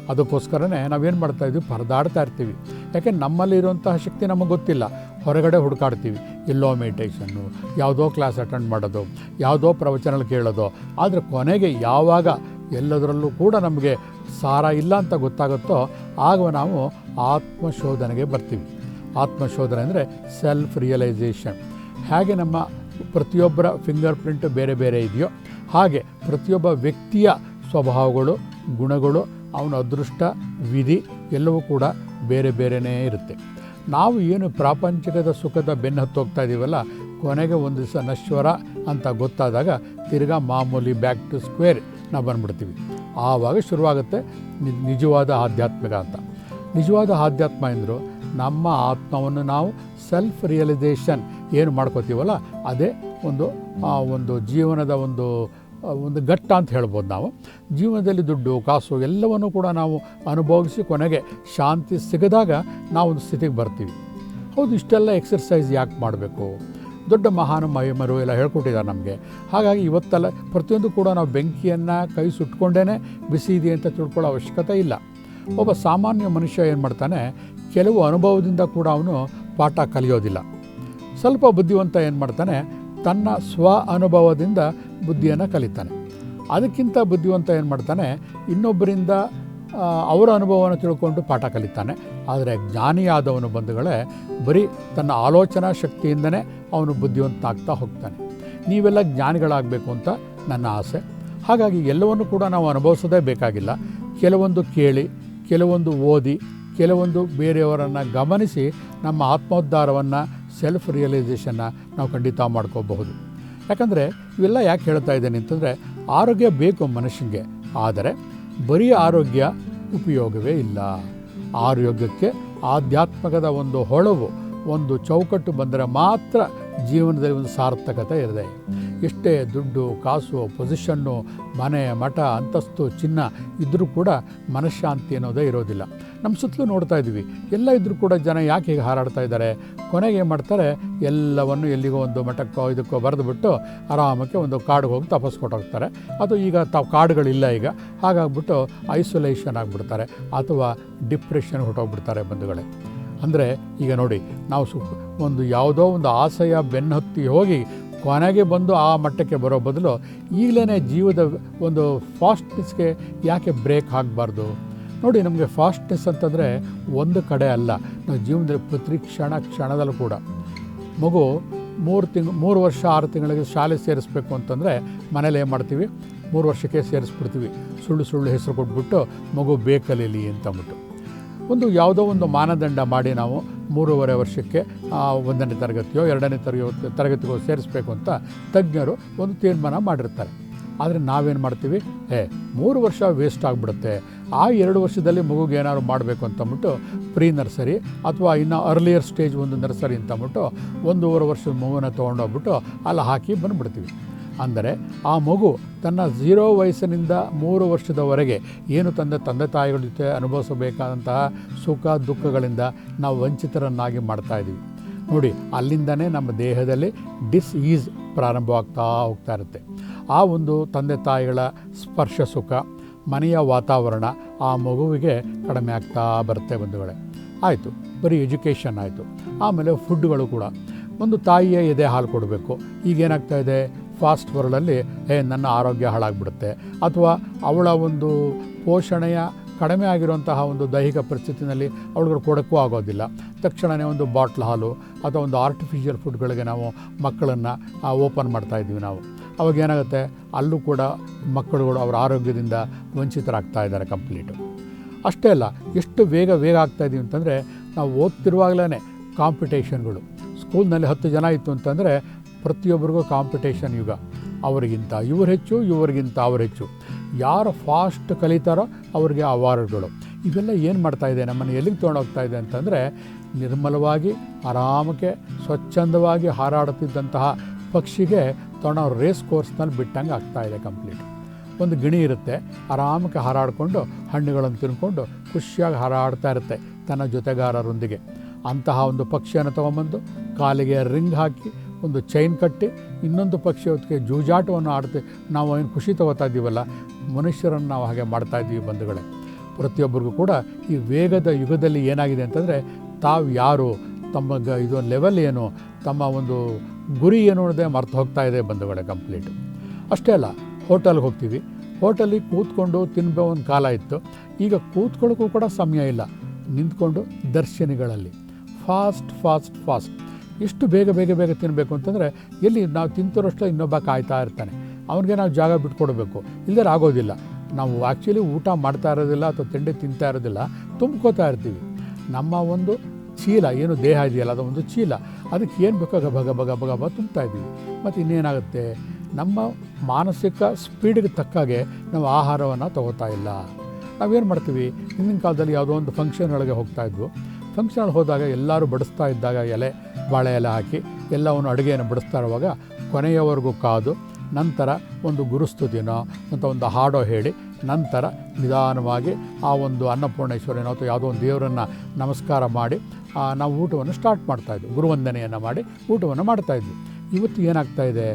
ಅದಕ್ಕೋಸ್ಕರನೇ ನಾವೇನು ಮಾಡ್ತಾ ಇದ್ವಿ ಪರದಾಡ್ತಾ ಇರ್ತೀವಿ. ಯಾಕೆ? ನಮ್ಮಲ್ಲಿರುವಂತಹ ಶಕ್ತಿ ನಮಗೆ ಗೊತ್ತಿಲ್ಲ. ಹೊರಗಡೆ ಹುಡುಕಾಡ್ತೀವಿ. ಎಲ್ಲೋ ಮೆಡಿಟೇಷನ್ನು ಯಾವುದೋ ಕ್ಲಾಸ್ ಅಟೆಂಡ್ ಮಾಡೋದು, ಯಾವುದೋ ಪ್ರವಚನ ಕೇಳೋದು. ಆದರೆ ಕೊನೆಗೆ ಯಾವಾಗ ಎಲ್ಲದರಲ್ಲೂ ಕೂಡ ನಮಗೆ ಸಾರ ಇಲ್ಲ ಅಂತ ಗೊತ್ತಾಗುತ್ತೋ ಆಗ ನಾವು ಆತ್ಮಶೋಧನೆಗೆ ಬರ್ತೀವಿ. ಆತ್ಮಶೋಧನೆ ಅಂದರೆ ಸೆಲ್ಫ್ ರಿಯಲೈಸೇಷನ್ ಹೇಗೆ ನಮ್ಮ ಪ್ರತಿಯೊಬ್ಬರ ಫಿಂಗರ್ ಪ್ರಿಂಟ್ ಬೇರೆ ಬೇರೆ ಇದೆಯೋ ಹಾಗೆ ಪ್ರತಿಯೊಬ್ಬ ವ್ಯಕ್ತಿಯ ಸ್ವಭಾವಗಳು, ಗುಣಗಳು, ಅವನ ಅದೃಷ್ಟ, ವಿಧಿ ಎಲ್ಲವೂ ಕೂಡ ಬೇರೆ ಬೇರೆಯೇ ಇರುತ್ತೆ. ನಾವು ಏನು ಪ್ರಾಪಂಚಿಕದ ಸುಖದ ಬೆನ್ನು ಹತ್ತು ಹೋಗ್ತಾ ಇದ್ದೀವಲ್ಲ ಕೊನೆಗೆ ಒಂದು ದಿವಸ ನಶ್ವರ ಅಂತ ಗೊತ್ತಾದಾಗ ತಿರ್ಗಾ ಮಾಮೂಲಿ ಬ್ಯಾಕ್ ಟು ಸ್ಕ್ವೇರ್ ನಾವು ಬಂದ್ಬಿಡ್ತೀವಿ. ಆವಾಗ ಶುರುವಾಗುತ್ತೆ ನಿಜವಾದ ಆಧ್ಯಾತ್ಮಿಕ ಅಂತ. ನಿಜವಾದ ಆಧ್ಯಾತ್ಮ ಎಂದರು ನಮ್ಮ ಆತ್ಮವನ್ನು ನಾವು ಸೆಲ್ಫ್ ರಿಯಲೈಸೇಷನ್ ಏನು ಮಾಡ್ಕೋತೀವಲ್ಲ, ಅದೇ ಒಂದು ಒಂದು ಜೀವನದ ಒಂದು ಒಂದು ಘಟ್ಟ ಅಂತ ಹೇಳ್ಬೋದು ನಾವು. ಜೀವನದಲ್ಲಿ ದುಡ್ಡು, ಕಾಸು ಎಲ್ಲವನ್ನು ಕೂಡ ನಾವು ಅನುಭವಿಸಿ ಕೊನೆಗೆ ಶಾಂತಿ ಸಿಗದಾಗ ನಾವು ಒಂದು ಸ್ಥಿತಿಗೆ ಬರ್ತೀವಿ. ಹೌದು, ಇಷ್ಟೆಲ್ಲ ಎಕ್ಸರ್ಸೈಸ್ ಯಾಕೆ ಮಾಡಬೇಕು? ದೊಡ್ಡ ಮಹಾನು ಮಹಿಮರು ಎಲ್ಲ ಹೇಳ್ಕೊಟ್ಟಿದ್ದಾರೆ ನಮಗೆ. ಹಾಗಾಗಿ ಇವತ್ತೆಲ್ಲ ಪ್ರತಿಯೊಂದು ಕೂಡ ನಾವು ಬೆಂಕಿಯನ್ನು ಕೈ ಸುಟ್ಕೊಂಡೇ ಬಿಸಿ ಇದೆ ಅಂತ ತಿಳ್ಕೊಳ್ಳೋ ಅವಶ್ಯಕತೆ ಇಲ್ಲ. ಒಬ್ಬ ಸಾಮಾನ್ಯ ಮನುಷ್ಯ ಏನು ಮಾಡ್ತಾನೆ, ಕೆಲವು ಅನುಭವದಿಂದ ಕೂಡ ಅವನು ಪಾಠ ಕಲಿಯೋದಿಲ್ಲ. ಸ್ವಲ್ಪ ಬುದ್ಧಿವಂತ ಏನು ಮಾಡ್ತಾನೆ ತನ್ನ ಸ್ವ ಅನುಭವದಿಂದ ಬುದ್ಧಿಯನ್ನು ಕಲಿತಾನೆ. ಅದಕ್ಕಿಂತ ಬುದ್ಧಿವಂತ ಏನು ಮಾಡ್ತಾನೆ? ಇನ್ನೊಬ್ಬರಿಂದ ಅವರ ಅನುಭವವನ್ನು ತಿಳ್ಕೊಂಡು ಪಾಠ ಕಲಿತಾನೆ. ಆದರೆ ಜ್ಞಾನಿಯಾದವನು ಬಂಧುಗಳೇ, ಬರೀ ತನ್ನ ಆಲೋಚನಾ ಶಕ್ತಿಯಿಂದನೇ ಅವನು ಬುದ್ಧಿವಂತ ಆಗ್ತಾ ಹೋಗ್ತಾನೆ. ನೀವೆಲ್ಲ ಜ್ಞಾನಿಗಳಾಗಬೇಕು ಅಂತ ನನ್ನ ಆಸೆ. ಹಾಗಾಗಿ ಎಲ್ಲವನ್ನು ಕೂಡ ನಾವು ಅನುಭವಿಸೋದೇ ಬೇಕಾಗಿಲ್ಲ. ಕೆಲವೊಂದು ಕೇಳಿ, ಕೆಲವೊಂದು ಓದಿ, ಕೆಲವೊಂದು ಬೇರೆಯವರನ್ನು ಗಮನಿಸಿ ನಮ್ಮ ಆತ್ಮೋದ್ಧಾರವನ್ನು ಸೆಲ್ಫ್ ರಿಯಲೈಸೇಷನ್ನ ನಾವು ಖಂಡಿತ ಮಾಡ್ಕೋಬಹುದು. ಯಾಕಂದರೆ ಇವೆಲ್ಲ ಯಾಕೆ ಹೇಳ್ತಾ ಇದ್ದೇನೆ ಅಂತಂದರೆ ಆರೋಗ್ಯ ಬೇಕು ಮನುಷ್ಯನಿಗೆ ಆದರೆ ಬರೀ ಆರೋಗ್ಯ ಉಪಯೋಗವೇ ಇಲ್ಲ. ಆರೋಗ್ಯಕ್ಕೆ ಆಧ್ಯಾತ್ಮಕದ ಒಂದು ಹೊಳವು, ಒಂದು ಚೌಕಟ್ಟು ಬಂದರೆ ಮಾತ್ರ ಜೀವನದಲ್ಲಿ ಒಂದು ಸಾರ್ಥಕತೆ ಇರದೆ. ಎಷ್ಟೇ ದುಡ್ಡು, ಕಾಸು ಪೊಸಿಷನ್ನು ಮನೆ, ಮಠ, ಅಂತಸ್ತು, ಚಿನ್ನ ಇದ್ದರೂ ಕೂಡ ಮನಃಶಾಂತಿ ಅನ್ನೋದೇ ಇರೋದಿಲ್ಲ. ನಮ್ಮ ಸುತ್ತಲೂ ನೋಡ್ತಾ ಇದ್ವಿ ಎಲ್ಲ ಇದ್ದರೂ ಕೂಡ ಜನ ಯಾಕೆ ಹೀಗೆ ಹಾರಾಡ್ತಾ ಇದ್ದಾರೆ? ಕೊನೆಗೆ ಏನು ಮಾಡ್ತಾರೆ? ಎಲ್ಲವನ್ನು ಎಲ್ಲಿಗೋ ಒಂದು ಮಠಕ್ಕೋ ಇದಕ್ಕೋ ಬರೆದುಬಿಟ್ಟು ಆರಾಮಕ್ಕೆ ಒಂದು ಕಾಡಿಗೆ ಹೋಗಿ ತಪಸ್ ಕೊಟ್ಟೋಗ್ತಾರೆ ಅದು ಈಗ ತಾವು ಕಾಡುಗಳಿಲ್ಲ ಈಗ. ಹಾಗಾಗ್ಬಿಟ್ಟು ಐಸೋಲೇಷನ್ ಆಗಿಬಿಡ್ತಾರೆ. ಅಥವಾ ಡಿಪ್ರೆಷನ್ ಹೊಟ್ಟೋಗ್ಬಿಡ್ತಾರೆ ಬಂಧುಗಳೇ. ಅಂದರೆ ಈಗ ನೋಡಿ, ನಾವು ಸು ಒಂದು ಯಾವುದೋ ಒಂದು ಆಸೆಯ ಬೆನ್ನತ್ತಿ ಹೋಗಿ ಕೊನೆಗೆ ಬಂದು ಆ ಮಟ್ಟಕ್ಕೆ ಬರೋ ಬದಲು ಈಗಲೇ ಜೀವದ ಒಂದು ಫಾಸ್ಟ್ನೆಸ್ಗೆ ಯಾಕೆ ಬ್ರೇಕ್ ಆಗಬಾರ್ದು? ನೋಡಿ, ನಮಗೆ ಫಾಸ್ಟ್ನೆಸ್ ಅಂತಂದರೆ ಒಂದು ಕಡೆ ಅಲ್ಲ. ನಾವು ಜೀವನದಲ್ಲಿ ಪ್ರತಿ ಕ್ಷಣ, ಕ್ಷಣದಲ್ಲೂ ಕೂಡ. ಮಗು ಮೂರು ತಿಂಗ್, ಮೂರು ವರ್ಷ, ಆರು ತಿಂಗಳಿಗೆ ಶಾಲೆ ಸೇರಿಸ್ಬೇಕು ಅಂತಂದರೆ ಮನೇಲಿ ಏನು ಮಾಡ್ತೀವಿ? ಮೂರು ವರ್ಷಕ್ಕೆ ಸೇರಿಸ್ಬಿಡ್ತೀವಿ. ಸುಳ್ಳು ಸುಳ್ಳು ಹೆಸರು ಕೊಟ್ಬಿಟ್ಟು ಮಗು ಬೇಕಲಿಲಿ ಅಂತಂದ್ಬಿಟ್ಟು ಒಂದು ಯಾವುದೋ ಒಂದು ಮಾನದಂಡ ಮಾಡಿ ನಾವು ಮೂರುವರೆ ವರ್ಷಕ್ಕೆ ಒಂದನೇ ತರಗತಿಯೋ, ಎರಡನೇ ತರಗತಿ ತರಗತಿಗೋ ಸೇರಿಸ್ಬೇಕು ಅಂತ ತಜ್ಞರು ಒಂದು ತೀರ್ಮಾನ ಮಾಡಿರ್ತಾರೆ. ಆದರೆ ನಾವೇನು ಮಾಡ್ತೀವಿ? ಏ, ಮೂರು ವರ್ಷ ವೇಸ್ಟ್ ಆಗಿಬಿಡುತ್ತೆ. ಆ ಎರಡು ವರ್ಷದಲ್ಲಿ ಮಗುಗೆ ಏನಾದ್ರು ಮಾಡಬೇಕು ಅಂತಂದ್ಬಿಟ್ಟು ಪ್ರೀ ನರ್ಸರಿ ಅಥವಾ ಇನ್ನು ಅರ್ಲಿಯರ್ ಸ್ಟೇಜ್ ಒಂದು ನರ್ಸರಿ ಅಂತಂದ್ಬಿಟ್ಟು ಒಂದೂವರೆ ವರ್ಷದ ಮಗುನ ತೊಗೊಂಡೋಗ್ಬಿಟ್ಟು ಅಲ್ಲಿ ಹಾಕಿ ಬಂದುಬಿಡ್ತೀವಿ. ಅಂದರೆ ಆ ಮಗು ತನ್ನ ಝೀರೋ ವಯಸ್ಸಿನಿಂದ ಮೂರು ವರ್ಷದವರೆಗೆ ಏನು ತಂದೆ ತಂದೆ ತಾಯಿಗಳ ಜೊತೆ ಅನುಭವಿಸಬೇಕಾದಂತಹ ಸುಖ ದುಃಖಗಳಿಂದ ನಾವು ವಂಚಿತರನ್ನಾಗಿ ಮಾಡ್ತಾ ಇದ್ದೀವಿ. ನೋಡಿ, ಅಲ್ಲಿಂದನೇ ನಮ್ಮ ದೇಹದಲ್ಲಿ ಡಿಸ್ ಈಸ್ ಪ್ರಾರಂಭವಾಗ್ತಾ ಹೋಗ್ತಾ ಇರುತ್ತೆ. ಆ ಒಂದು ತಂದೆ ತಾಯಿಗಳ ಸ್ಪರ್ಶ ಸುಖ ಮನೆಯ ವಾತಾವರಣ ಆ ಮಗುವಿಗೆ ಕಡಿಮೆ ಆಗ್ತಾ ಬರುತ್ತೆ ಬಂಧುಗಳೇ. ಆಯಿತು, ಬರೀ ಎಜುಕೇಷನ್ ಆಯಿತು. ಆಮೇಲೆ ಫುಡ್ಗಳು ಕೂಡ. ಒಂದು ತಾಯಿಯ ಎದೆ ಹಾಲು ಕೊಡಬೇಕು. ಈಗೇನಾಗ್ತಾ ಇದೆ? ಫಾಸ್ಟ್ ವರ್ಲ್ಡಲ್ಲಿ ಏ, ನನ್ನ ಆರೋಗ್ಯ ಹಾಳಾಗ್ಬಿಡುತ್ತೆ. ಅಥವಾ ಅವಳ ಒಂದು ಪೋಷಣೆಯ ಕಡಿಮೆ ಆಗಿರುವಂತಹ ಒಂದು ದೈಹಿಕ ಪರಿಸ್ಥಿತಿನಲ್ಲಿ ಅವಳುಗಳು ಕೊಡೋಕ್ಕೂ ಆಗೋದಿಲ್ಲ. ತಕ್ಷಣವೇ ಒಂದು ಬಾಟ್ಲ್ ಹಾಲು ಅಥವಾ ಒಂದು ಆರ್ಟಿಫಿಷಿಯಲ್ ಫುಡ್ಗಳಿಗೆ ನಾವು ಮಕ್ಕಳನ್ನು ಓಪನ್ ಮಾಡ್ತಾ ನಾವು. ಅವಾಗ ಏನಾಗುತ್ತೆ? ಅಲ್ಲೂ ಕೂಡ ಮಕ್ಕಳುಗಳು ಅವರ ಆರೋಗ್ಯದಿಂದ ವಂಚಿತರಾಗ್ತಾ ಇದ್ದಾರೆ ಕಂಪ್ಲೀಟು. ಅಷ್ಟೇ ಅಲ್ಲ, ಎಷ್ಟು ಬೇಗ ಬೇಗ ಆಗ್ತಾ ಇದೀವಿ ಅಂತಂದರೆ, ನಾವು ಓದ್ತಿರುವಾಗಲೇ ಕಾಂಪಿಟೇಷನ್ಗಳು. ಸ್ಕೂಲ್ನಲ್ಲಿ ಹತ್ತು ಜನ ಇತ್ತು ಅಂತಂದರೆ ಪ್ರತಿಯೊಬ್ಬರಿಗೂ ಕಾಂಪಿಟೇಷನ್ ಯುಗ. ಅವರಿಗಿಂತ ಇವರು ಹೆಚ್ಚು, ಇವರಿಗಿಂತ ಅವ್ರು ಹೆಚ್ಚು. ಯಾರು ಫಾಸ್ಟ್ ಕಲಿತಾರೋ ಅವ್ರಿಗೆ ಅವಾರ್ಡ್ಗಳು ಇವೆಲ್ಲ ಏನು ಮಾಡ್ತಾಯಿದೆ ನಮ್ಮನ್ನು ಎಲ್ಲಿಗೆ ತೊಗೊಂಡೋಗ್ತಾ ಇದೆ ಅಂತಂದರೆ, ನಿರ್ಮಲವಾಗಿ, ಆರಾಮಕ್ಕೆ, ಸ್ವಚ್ಛಂದವಾಗಿ ಹಾರಾಡುತ್ತಿದ್ದಂತಹ ಪಕ್ಷಿಗೆ ತೊಗೊಂಡು ರೇಸ್ ಕೋರ್ಸ್ನಲ್ಲಿ ಬಿಟ್ಟಂಗೆ ಆಗ್ತಾಯಿದೆ ಕಂಪ್ಲೀಟ್. ಒಂದು ಗಿಣಿ ಇರುತ್ತೆ. ಆರಾಮಕ್ಕೆ ಹಾರಾಡಿಕೊಂಡು ಹಣ್ಣುಗಳನ್ನು ತಿನ್ಕೊಂಡು ಖುಷಿಯಾಗಿ ಹಾರಾಡ್ತಾ ಇರುತ್ತೆ ತನ್ನ ಜೊತೆಗಾರರೊಂದಿಗೆ. ಅಂತಹ ಒಂದು ಪಕ್ಷಿಯನ್ನು ತೊಗೊಂಬಂದು ಕಾಲಿಗೆ ರಿಂಗ್ ಹಾಕಿ ಒಂದು ಚೈನ್ ಕಟ್ಟಿ ಇನ್ನೊಂದು ಪಕ್ಷಿ ಹೊತ್ತಿಗೆ ಜೂಜಾಟವನ್ನು ಆಡ್ತೀವಿ ನಾವು ಏನು ಖುಷಿ ತಗೋತಾ ಇದ್ದೀವಲ್ಲ, ಮನುಷ್ಯರನ್ನು ನಾವು ಹಾಗೆ ಮಾಡ್ತಾ ಇದ್ದೀವಿ ಬಂಧುಗಳೇ. ಪ್ರತಿಯೊಬ್ಬರಿಗೂ ಕೂಡ ಈ ವೇಗದ ಯುಗದಲ್ಲಿ ಏನಾಗಿದೆ ಅಂತಂದರೆ ತಾವು ಯಾರು, ತಮ್ಮ ಗ ಇದು ಲೆವೆಲ್ ಏನು, ತಮ್ಮ ಒಂದು ಗುರಿ ಏನು ಅನ್ನೋದೇ ಮರ್ತು ಹೋಗ್ತಾ ಇದೆ ಬಂಧುಗಳೇ ಕಂಪ್ಲೀಟು. ಅಷ್ಟೇ ಅಲ್ಲ ಹೋಟೆಲ್ಗೆ ಹೋಗ್ತೀವಿ ಹೋಟೆಲಿಗೆ ಕೂತ್ಕೊಂಡು ತಿನ್ಬೋ ಒಂದು ಕಾಲ ಇತ್ತು. ಈಗ ಕೂತ್ಕೊಳ್ಳೋಕ್ಕೂ ಕೂಡ ಸಮಯ ಇಲ್ಲ. ನಿಂತ್ಕೊಂಡು ದರ್ಶನಿಗಳಲ್ಲಿ. ಫಾಸ್ಟ್ ಫಾಸ್ಟ್ ಫಾಸ್ಟ್ ಇಷ್ಟು ಬೇಗ ಬೇಗ ಬೇಗ ತಿನ್ನಬೇಕು ಅಂತಂದರೆ ಎಲ್ಲಿ ನಾವು ತಿಂತಿರೋಷ್ಟು ಇನ್ನೊಬ್ಬ ಕಾಯ್ತಾ ಇರ್ತಾನೆ. ಅವನಿಗೆ ನಾವು ಜಾಗ ಬಿಟ್ಕೊಡ್ಬೇಕು. ಇಲ್ಲದ್ರೆ ಆಗೋದಿಲ್ಲ. ನಾವು ಆ್ಯಕ್ಚುಲಿ ಊಟ ಮಾಡ್ತಾ ಇರೋದಿಲ್ಲ ಅಥವಾ ತಿಂಡಿ ತಿಂತಾ ಇರೋದಿಲ್ಲ. ತುಂಬ್ಕೋತಾ ಇರ್ತೀವಿ. ನಮ್ಮ ಒಂದು ಚೀಲ, ಏನು ದೇಹ ಇದೆಯಲ್ಲ ಅದು ಒಂದು ಚೀಲ. ಅದಕ್ಕೆ ಏನು ಬೇಕೋ ಗಬ ಗಬ ಗಬ ಗಬ ತುಂಬ್ತಾ ಇದ್ದೀವಿ. ಮತ್ತು ಇನ್ನೇನಾಗುತ್ತೆ? ನಮ್ಮ ಮಾನಸಿಕ ಸ್ಪೀಡಿಗೆ ತಕ್ಕಾಗೆ ನಾವು ಆಹಾರವನ್ನು ತಗೋತಾ ಇಲ್ಲ. ನಾವೇನು ಮಾಡ್ತೀವಿ? ಹಿಂದಿನ ಕಾಲದಲ್ಲಿ ಯಾವುದೋ ಒಂದು ಫಂಕ್ಷನ್ ಒಳಗೆ ಹೋಗ್ತಾ ಇದ್ವು. ಫಂಕ್ಷನ್ ಹೋದಾಗ ಎಲ್ಲರೂ ಬಡಿಸ್ತಾ ಇದ್ದಾಗ ಎಲೆ, ಬಾಳೆ ಎಲೆ ಹಾಕಿ ಎಲ್ಲವನ್ನು ಅಡುಗೆಯನ್ನು ಬಡಿಸ್ತಾ ಇರುವಾಗ ಕೊನೆಯವರೆಗೂ ಕಾದು ನಂತರ ಒಂದು ಗುರುಸ್ತುತಿನೋ ಅಂತ ಒಂದು ಹಾಡೋ ಹೇಳಿ ನಂತರ ನಿಧಾನವಾಗಿ ಆ ಒಂದು ಅನ್ನಪೂರ್ಣೇಶ್ವರಿನೋ ಅಥವಾ ಯಾವುದೋ ಒಂದು ದೇವರನ್ನು ನಮಸ್ಕಾರ ಮಾಡಿ ನಾವು ಊಟವನ್ನು ಸ್ಟಾರ್ಟ್ ಮಾಡ್ತಾಯಿದ್ವಿ ಗುರುವಂದನೆಯನ್ನು ಮಾಡಿ ಊಟವನ್ನು ಮಾಡ್ತಾಯಿದ್ವಿ ಇವತ್ತು ಏನಾಗ್ತಾ ಇದೆ?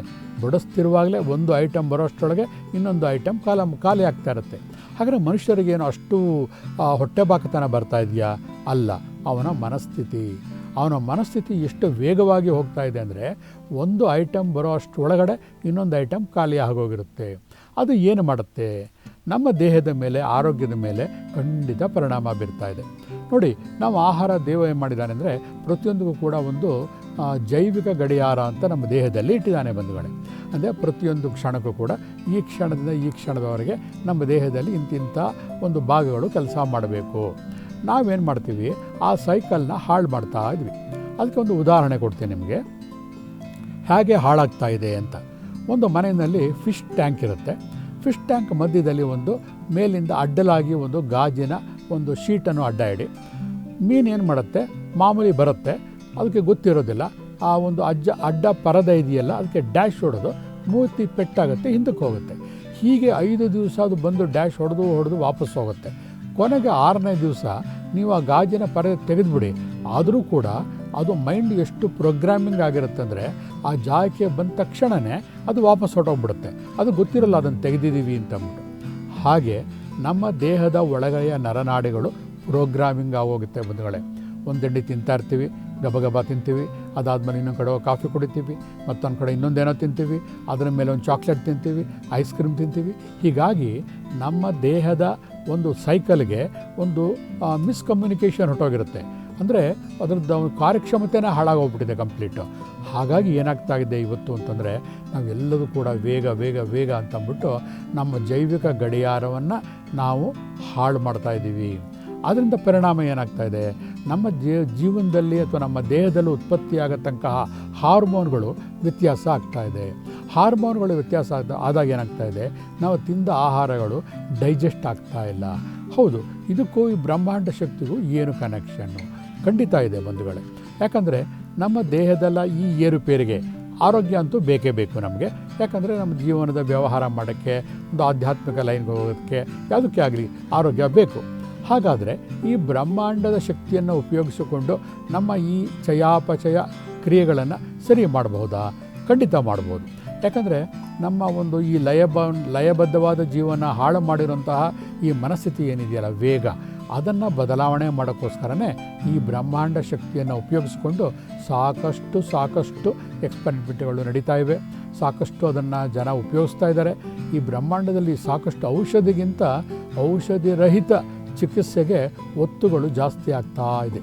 ಬಡಿಸ್ತಿರುವಾಗಲೇ ಒಂದು ಐಟಮ್ ಬರೋಷ್ಟರೊಳಗೆ ಇನ್ನೊಂದು ಐಟಮ್ ಕಾಲ ಖಾಲಿ ಆಗ್ತಾ ಇರುತ್ತೆ. ಹಾಗಾದರೆ ಮನುಷ್ಯರಿಗೇನು ಅಷ್ಟು ಹೊಟ್ಟೆ ಬಾಕತನ ಬರ್ತಾ ಇದೆಯಾ? ಅಲ್ಲ, ಅವನ ಮನಸ್ಥಿತಿ. ಅವನ ಮನಸ್ಥಿತಿ ಎಷ್ಟು ವೇಗವಾಗಿ ಹೋಗ್ತಾ ಇದೆ ಅಂದರೆ ಒಂದು ಐಟಮ್ ಬರೋ ಅಷ್ಟು ಒಳಗಡೆ ಇನ್ನೊಂದು ಐಟಮ್ ಖಾಲಿ ಆಗೋಗಿರುತ್ತೆ. ಅದು ಏನು ಮಾಡುತ್ತೆ? ನಮ್ಮ ದೇಹದ ಮೇಲೆ, ಆರೋಗ್ಯದ ಮೇಲೆ ಖಂಡಿತ ಪರಿಣಾಮ ಬೀರ್ತಾ ಇದೆ. ನೋಡಿ, ನಾವು ಆಹಾರ ದೇವ ಏನು ಮಾಡಿದ್ದಾನೆ ಅಂದರೆ ಪ್ರತಿಯೊಂದಿಗೂ ಕೂಡ ಒಂದು ಜೈವಿಕ ಗಡಿಯಾರ ಅಂತ ನಮ್ಮ ದೇಹದಲ್ಲಿ ಇಟ್ಟಿದ್ದಾನೆ ಬಂಧುಗಳೇ. ಅಂದರೆ ಪ್ರತಿಯೊಂದು ಕ್ಷಣಕ್ಕೂ ಕೂಡ ಈ ಕ್ಷಣದಿಂದ ಈ ಕ್ಷಣದವರೆಗೆ ನಮ್ಮ ದೇಹದಲ್ಲಿ ಇಂತಿಂಥ ಒಂದು ಭಾಗಗಳು ಕೆಲಸ ಮಾಡಬೇಕು. ನಾವೇನು ಮಾಡ್ತೀವಿ? ಆ ಸೈಕಲ್ನ ಹಾಳು ಮಾಡ್ತಾ ಇದ್ವಿ. ಅದಕ್ಕೆ ಒಂದು ಉದಾಹರಣೆ ಕೊಡ್ತೀನಿ ನಿಮಗೆ. ಹೇಗೆ ಹಾಳಾಗ್ತಾ ಇದೆ ಅಂತ. ಒಂದು ಮನೆಯಲ್ಲಿ ಫಿಶ್ ಟ್ಯಾಂಕ್ ಇರುತ್ತೆ. ಫಿಶ್ ಟ್ಯಾಂಕ್ ಮಧ್ಯದಲ್ಲಿ ಒಂದು ಮೇಲಿಂದ ಅಡ್ಡಲಾಗಿ ಒಂದು ಗಾಜಿನ ಒಂದು ಶೀಟನ್ನು ಅಡ್ಡ ಇಡಿ. ಮೀನು ಏನು ಮಾಡುತ್ತೆ? ಮಾಮೂಲಿ ಬರುತ್ತೆ. ಅದಕ್ಕೆ ಗೊತ್ತಿರೋದಿಲ್ಲ. ಆ ಒಂದು ಅಜ್ಜ, ಅಡ್ಡ ಪರದ ಇದೆಯಲ್ಲ, ಅದಕ್ಕೆ ಡ್ಯಾಶ್ ಹೊಡೆದು ಮೂರ್ತಿ ಪೆಟ್ಟಾಗುತ್ತೆ, ಹಿಂದಕ್ಕೆ ಹೋಗುತ್ತೆ. ಹೀಗೆ ಐದು ದಿವಸ ಅದು ಬಂದು ಡ್ಯಾಶ್ ಹೊಡೆದು ಹೊಡೆದು ವಾಪಸ್ ಹೋಗುತ್ತೆ. ಕೊನೆಗೆ ಆರನೇ ದಿವಸ ನೀವು ಆ ಗಾಜಿನ ಪರದೆ ತೆಗೆದುಬಿಡಿ. ಆದರೂ ಕೂಡ ಅದು ಮೈಂಡ್ ಎಷ್ಟು ಪ್ರೋಗ್ರಾಮಿಂಗ್ ಆಗಿರುತ್ತೆ ಅಂದರೆ ಆ ಜಾಗಕ್ಕೆ ಬಂದ ತಕ್ಷಣವೇ ಅದು ವಾಪಸ್ ಹೊರಟೋಗ್ಬಿಡುತ್ತೆ. ಅದು ಗೊತ್ತಿರಲ್ಲ ಅದನ್ನು ತೆಗೆದಿದ್ದೀವಿ ಅಂತ ಅಂದ್ಬಿಟ್ಟು. ಹಾಗೆ ನಮ್ಮ ದೇಹದ ಒಳಗಡೆಯ ನರನಾಡಿಗಳು ಪ್ರೋಗ್ರಾಮಿಂಗ್ ಆಗೋಗುತ್ತೆ ಬಂಧುಗಳೇ. ಒಂದು ತಿಂಡಿ ತಿಂತಾ ಇರ್ತೀವಿ, ಗಬಗಬ ತಿಂತೀವಿ ಅದಾದಮೇಲೆ ಇನ್ನೊಂದು ಕಡೆ ಕಾಫಿ ಕುಡಿತೀವಿ, ಮತ್ತೊಂದು ಕಡೆ ಇನ್ನೊಂದೇನೋ ತಿಂತೀವಿ, ಅದರ ಮೇಲೆ ಒಂದು ಚಾಕ್ಲೇಟ್ ತಿಂತೀವಿ, ಐಸ್ ಕ್ರೀಮ್ ತಿಂತೀವಿ. ಹೀಗಾಗಿ ನಮ್ಮ ದೇಹದ ಒಂದು ಸೈಕಲ್ಗೆ ಒಂದು ಮಿಸ್ಕಮ್ಯುನಿಕೇಷನ್ ಹೊಟ್ಟೋಗಿರುತ್ತೆ ಅಂದರೆ ಅದರದ್ದು ಕಾರ್ಯಕ್ಷಮತೆನೇ ಹಾಳಾಗೋಗ್ಬಿಟ್ಟಿದೆ ಕಂಪ್ಲೀಟು ಹಾಗಾಗಿ ಏನಾಗ್ತಾ ಇದೆ ಇವತ್ತು ಅಂತಂದರೆ, ನಾವೆಲ್ಲರೂ ಕೂಡ ವೇಗ ವೇಗ ವೇಗ ಅಂತಂದ್ಬಿಟ್ಟು ನಮ್ಮ ಜೈವಿಕ ಗಡಿಯಾರವನ್ನು ನಾವು ಹಾಳು ಮಾಡ್ತಾ ಇದ್ದೀವಿ. ಅದರಿಂದ ಪರಿಣಾಮ ಏನಾಗ್ತಾ ಇದೆ? ನಮ್ಮ ಜೀವನದಲ್ಲಿ ಅಥವಾ ನಮ್ಮ ದೇಹದಲ್ಲಿ ಉತ್ಪತ್ತಿಯಾಗತಕ್ಕಂತಹ ಹಾರ್ಮೋನ್ಗಳು ವ್ಯತ್ಯಾಸ ಆಗ್ತಾ ಇದೆ. ಹಾರ್ಮೋನ್ಗಳು ವ್ಯತ್ಯಾಸ ಆದ ಆದಾಗ ಏನಾಗ್ತಾ ಇದೆ? ನಾವು ತಿಂದ ಆಹಾರಗಳು ಡೈಜೆಸ್ಟ್ ಆಗ್ತಾ ಇಲ್ಲ. ಹೌದು, ಇದಕ್ಕೂ ಈ ಬ್ರಹ್ಮಾಂಡ ಶಕ್ತಿಗೂ ಏನು ಕನೆಕ್ಷನ್ನು ಖಂಡಿತ ಇದೆ ಬಂಧುಗಳೇ. ಯಾಕಂದರೆ ನಮ್ಮ ದೇಹದಲ್ಲ ಈ ಏರುಪೇರಿಗೆ ಆರೋಗ್ಯ ಅಂತೂ ಬೇಕೇ ಬೇಕು ನಮಗೆ. ಯಾಕಂದರೆ ನಮ್ಮ ಜೀವನದ ವ್ಯವಹಾರ ಮಾಡೋಕ್ಕೆ, ಒಂದು ಆಧ್ಯಾತ್ಮಿಕ ಲೈನ್ಗೆ ಹೋಗೋದಕ್ಕೆ ಯಾವುದಕ್ಕೆ ಆಗಲಿ ಆರೋಗ್ಯ ಬೇಕು. ಹಾಗಾದರೆ ಈ ಬ್ರಹ್ಮಾಂಡದ ಶಕ್ತಿಯನ್ನು ಉಪಯೋಗಿಸಿಕೊಂಡು ನಮ್ಮ ಈ ಚಯಾಪಚಯ ಕ್ರಿಯೆಗಳನ್ನು ಸರಿ ಮಾಡಬಹುದಾ? ಖಂಡಿತ ಮಾಡ್ಬೋದು ಯಾಕಂದರೆ ನಮ್ಮ ಒಂದು ಈ ಲಯಬ ಲಯಬದ್ಧವಾದ ಜೀವನ ಹಾಳು ಮಾಡಿರುವಂತಹ ಈ ಮನಸ್ಥಿತಿ ಏನಿದೆಯಲ್ಲ, ವೇಗ, ಅದನ್ನು ಬದಲಾವಣೆ ಮಾಡೋಕ್ಕೋಸ್ಕರನೇ ಈ ಬ್ರಹ್ಮಾಂಡ ಶಕ್ತಿಯನ್ನು ಉಪಯೋಗಿಸ್ಕೊಂಡು ಸಾಕಷ್ಟು ಸಾಕಷ್ಟು ಎಕ್ಸ್ಪೆರಿಮೆಂಟ್ಗಳು ನಡೀತಾ ಇವೆ. ಸಾಕಷ್ಟು ಅದನ್ನು ಜನ ಉಪಯೋಗಿಸ್ತಾ ಇದ್ದಾರೆ. ಈ ಬ್ರಹ್ಮಾಂಡದಲ್ಲಿ ಸಾಕಷ್ಟು ಔಷಧಿಗಿಂತ ಔಷಧಿ ರಹಿತ ಚಿಕಿತ್ಸೆಗೆ ಒತ್ತುಗಳು ಜಾಸ್ತಿ ಆಗ್ತಾ ಇದೆ.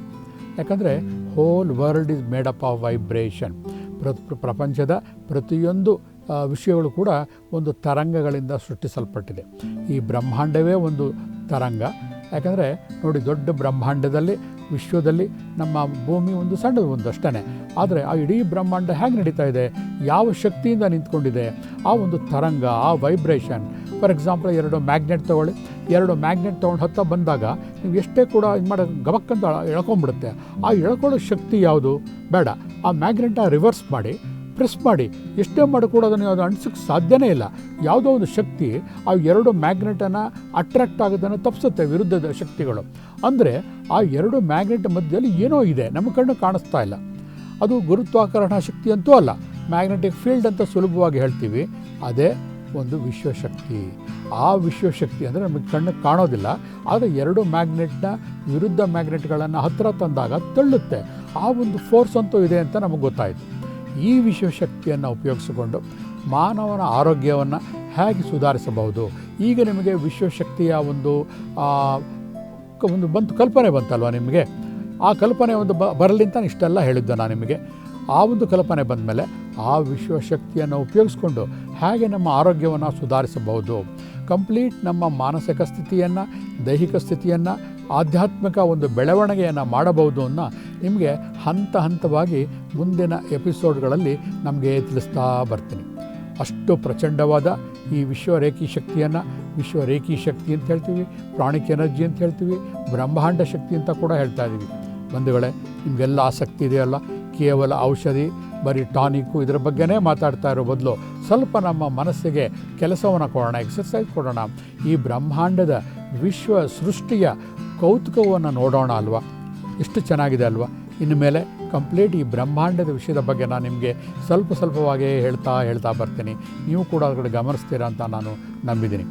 ಯಾಕಂದರೆ whole world is made up of vibration ಪ್ರ ಪ್ರಪಂಚದ ಪ್ರತಿಯೊಂದು ವಿಷಯಗಳು ಕೂಡ ಒಂದು ತರಂಗಗಳಿಂದ ಸೃಷ್ಟಿಸಲ್ಪಟ್ಟಿದೆ. ಈ ಬ್ರಹ್ಮಾಂಡವೇ ಒಂದು ತರಂಗ. ಯಾಕಂದರೆ ನೋಡಿ ದೊಡ್ಡ ಬ್ರಹ್ಮಾಂಡದಲ್ಲಿ, ವಿಶ್ವದಲ್ಲಿ ನಮ್ಮ ಭೂಮಿ ಒಂದು ಸಣ್ಣದು ಒಂದು ಅಷ್ಟೇ ಆದರೆ ಆ ಇಡೀ ಬ್ರಹ್ಮಾಂಡ ಹೇಗೆ ನಡೀತಾ ಇದೆ? ಯಾವ ಶಕ್ತಿಯಿಂದ ನಿಂತ್ಕೊಂಡಿದೆ? ಆ ಒಂದು ತರಂಗ, ಆ ವೈಬ್ರೇಷನ್ ಫಾರ್ ಎಕ್ಸಾಂಪಲ್ ಎರಡು ಮ್ಯಾಗ್ನೆಟ್ ತೊಗೊಳ್ಳಿ, ಎರಡು ಮ್ಯಾಗ್ನೆಟ್ ತೊಗೊಂಡು ಹತ್ತ ಬಂದಾಗ ನೀವು ಎಷ್ಟೇ ಕೂಡ ಇದು ಮಾಡೋ ಗಬಕ್ಕಂತ ಎಳ್ಕೊಂಬಿಡುತ್ತೆ ಆ ಎಳ್ಕೊಳ್ಳೋ ಶಕ್ತಿ ಯಾವುದು? ಬೇಡ. ಆ ಮ್ಯಾಗ್ನೆಟ್ನ ರಿವರ್ಸ್ ಮಾಡಿ ಪ್ರೆಸ್ ಮಾಡಿ. ಎಷ್ಟೇ ಮಾಡಿ ಕೂಡ ಅದನ್ನು ಅದು ಅಣಿಸೋಕ್ಕೆ ಸಾಧ್ಯನೇ ಇಲ್ಲ. ಯಾವುದೋ ಒಂದು ಶಕ್ತಿ ಆ ಎರಡು ಮ್ಯಾಗ್ನೆಟನ್ನು ಅಟ್ರಾಕ್ಟ್ ಆಗೋದನ್ನು ತಪ್ಪಿಸುತ್ತೆ ವಿರುದ್ಧದ ಶಕ್ತಿಗಳು. ಅಂದರೆ ಆ ಎರಡು ಮ್ಯಾಗ್ನೆಟ್ ಮಧ್ಯದಲ್ಲಿ ಏನೋ ಇದೆ. ನಮ್ಮ ಕಣ್ಣು ಕಾಣಿಸ್ತಾ ಇಲ್ಲ. ಅದು ಗುರುತ್ವಾಕರ್ಷಣ ಶಕ್ತಿ ಅಂತೂ ಅಲ್ಲ. ಮ್ಯಾಗ್ನೆಟಿಕ್ ಫೀಲ್ಡ್ ಅಂತ ಸುಲಭವಾಗಿ ಹೇಳ್ತೀವಿ. ಅದೇ ಒಂದು ವಿಶ್ವಶಕ್ತಿ. ಆ ವಿಶ್ವಶಕ್ತಿ ಅಂದರೆ ನಮಗೆ ಕಣ್ಣಿಗೆ ಕಾಣೋದಿಲ್ಲ. ಆದರೆ ಎರಡು ಮ್ಯಾಗ್ನೆಟ್ನ ವಿರುದ್ಧ ಮ್ಯಾಗ್ನೆಟ್ಗಳನ್ನು ಹತ್ತಿರ ತಂದಾಗ ತಳ್ಳುತ್ತೆ. ಆ ಒಂದು ಫೋರ್ಸ್ ಅಂತೂ ಇದೆ ಅಂತ ನಮಗೆ ಗೊತ್ತಾಯಿತು. ಈ ವಿಶ್ವಶಕ್ತಿಯನ್ನು ಉಪಯೋಗಿಸಿಕೊಂಡು ಮಾನವನ ಆರೋಗ್ಯವನ್ನು ಹೇಗೆ ಸುಧಾರಿಸಬಹುದು? ಈಗ ನಿಮಗೆ ವಿಶ್ವಶಕ್ತಿಯ ಒಂದು ಒಂದು ಬಂತು ಕಲ್ಪನೆ ಬಂತಲ್ವ ನಿಮಗೆ? ಆ ಕಲ್ಪನೆ ಒಂದು ಬ ಬರಲಿ ಅಂತ ಇಷ್ಟೆಲ್ಲ ಹೇಳಿದ್ದೆ ನಾನು ನಿಮಗೆ. ಆ ಒಂದು ಕಲ್ಪನೆ ಬಂದಮೇಲೆ ಆ ವಿಶ್ವಶಕ್ತಿಯನ್ನು ಉಪಯೋಗಿಸ್ಕೊಂಡು ಹೇಗೆ ನಮ್ಮ ಆರೋಗ್ಯವನ್ನು ಸುಧಾರಿಸಬಹುದು. ಕಂಪ್ಲೀಟ್ ನಮ್ಮ ಮಾನಸಿಕ ಸ್ಥಿತಿಯನ್ನು, ದೈಹಿಕ ಸ್ಥಿತಿಯನ್ನು, ಆಧ್ಯಾತ್ಮಿಕ ಒಂದು ಬೆಳವಣಿಗೆಯನ್ನು ಮಾಡಬಹುದು ಅನ್ನೋ ನಿಮಗೆ ಹಂತ ಹಂತವಾಗಿ ಮುಂದಿನ ಎಪಿಸೋಡ್ಗಳಲ್ಲಿ ನಮಗೆ ತಿಳಿಸ್ತಾ ಬರ್ತೀನಿ. ಅಷ್ಟು ಪ್ರಚಂಡವಾದ ಈ ವಿಶ್ವ ರೇಖಿ ಶಕ್ತಿಯನ್ನು, ವಿಶ್ವರೇಖಿ ಶಕ್ತಿ ಅಂತ ಹೇಳ್ತೀವಿ, ಪ್ರಾಣಿಕ್ ಎನರ್ಜಿ ಅಂತ ಹೇಳ್ತೀವಿ, ಬ್ರಹ್ಮಾಂಡ ಶಕ್ತಿ ಅಂತ ಕೂಡ ಹೇಳ್ತಾ ಇದ್ದೀವಿ ಬಂಧುಗಳೇ, ನಿಮಗೆಲ್ಲ ಆಸಕ್ತಿ ಇದೆಯಲ್ಲ? ಕೇವಲ ಔಷಧಿ ಬರೀ ಟಾನಿಕ್ಕು ಇದರ ಬಗ್ಗೆನೇ ಮಾತಾಡ್ತಾ ಇರೋ ಬದಲು ಸ್ವಲ್ಪ ನಮ್ಮ ಮನಸ್ಸಿಗೆ ಕೆಲಸವನ್ನು ಕೊಡೋಣ ಎಕ್ಸಸೈಸ್ ಕೊಡೋಣ. ಈ ಬ್ರಹ್ಮಾಂಡದ ವಿಶ್ವ ಸೃಷ್ಟಿಯ ಕೌತುಕವನ್ನು ನೋಡೋಣ ಅಲ್ವಾ? ಎಷ್ಟು ಚೆನ್ನಾಗಿದೆ ಅಲ್ವಾ? ಇನ್ನು ಮೇಲೆ ಕಂಪ್ಲೀಟ್ ಈ ಬ್ರಹ್ಮಾಂಡದ ವಿಷಯದ ಬಗ್ಗೆ ನಾನು ನಿಮಗೆ ಸ್ವಲ್ಪ ಸ್ವಲ್ಪವಾಗೇ ಹೇಳ್ತಾ ಹೇಳ್ತಾ ಬರ್ತೀನಿ. ನೀವು ಕೂಡ ಅದ್ರ ಗಮನಿಸ್ತೀರಾ ಅಂತ ನಾನು ನಂಬಿದ್ದೀನಿ.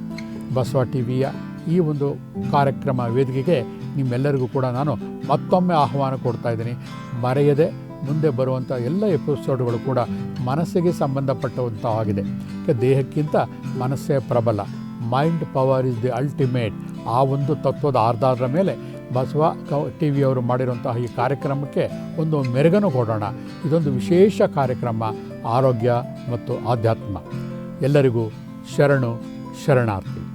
ಬಸವ ಟಿ ವಿಯ ಈ ಒಂದು ಕಾರ್ಯಕ್ರಮ ವೇದಿಕೆಗೆ ನಿಮ್ಮೆಲ್ಲರಿಗೂ ಕೂಡ ನಾನು ಮತ್ತೊಮ್ಮೆ ಆಹ್ವಾನ ಕೊಡ್ತಾ ಇದ್ದೀನಿ. ಮರೆಯದೆ ಮುಂದೆ ಬರುವಂಥ ಎಲ್ಲ ಎಪಿಸೋಡ್ಗಳು ಕೂಡ ಮನಸ್ಸಿಗೆ ಸಂಬಂಧಪಟ್ಟಂತವಾಗಿದೆ ಯಾಕೆ ದೇಹಕ್ಕಿಂತ ಮನಸ್ಸೇ ಪ್ರಬಲ. Mind power is the ultimate. ಆ ಒಂದು ತತ್ವದ ಆಧಾರದ ಮೇಲೆ ಬಸವ ಕ ಟಿ ವಿಯವರು ಮಾಡಿರುವಂತಹ ಈ ಕಾರ್ಯಕ್ರಮಕ್ಕೆ ಒಂದು ಮೆರುಗನ್ನು ಕೊಡೋಣ. ಇದೊಂದು ವಿಶೇಷ ಕಾರ್ಯಕ್ರಮ, ಆರೋಗ್ಯ ಮತ್ತು ಆಧ್ಯಾತ್ಮ. ಎಲ್ಲರಿಗೂ ಶರಣು, ಶರಣಾರ್ಥಿ.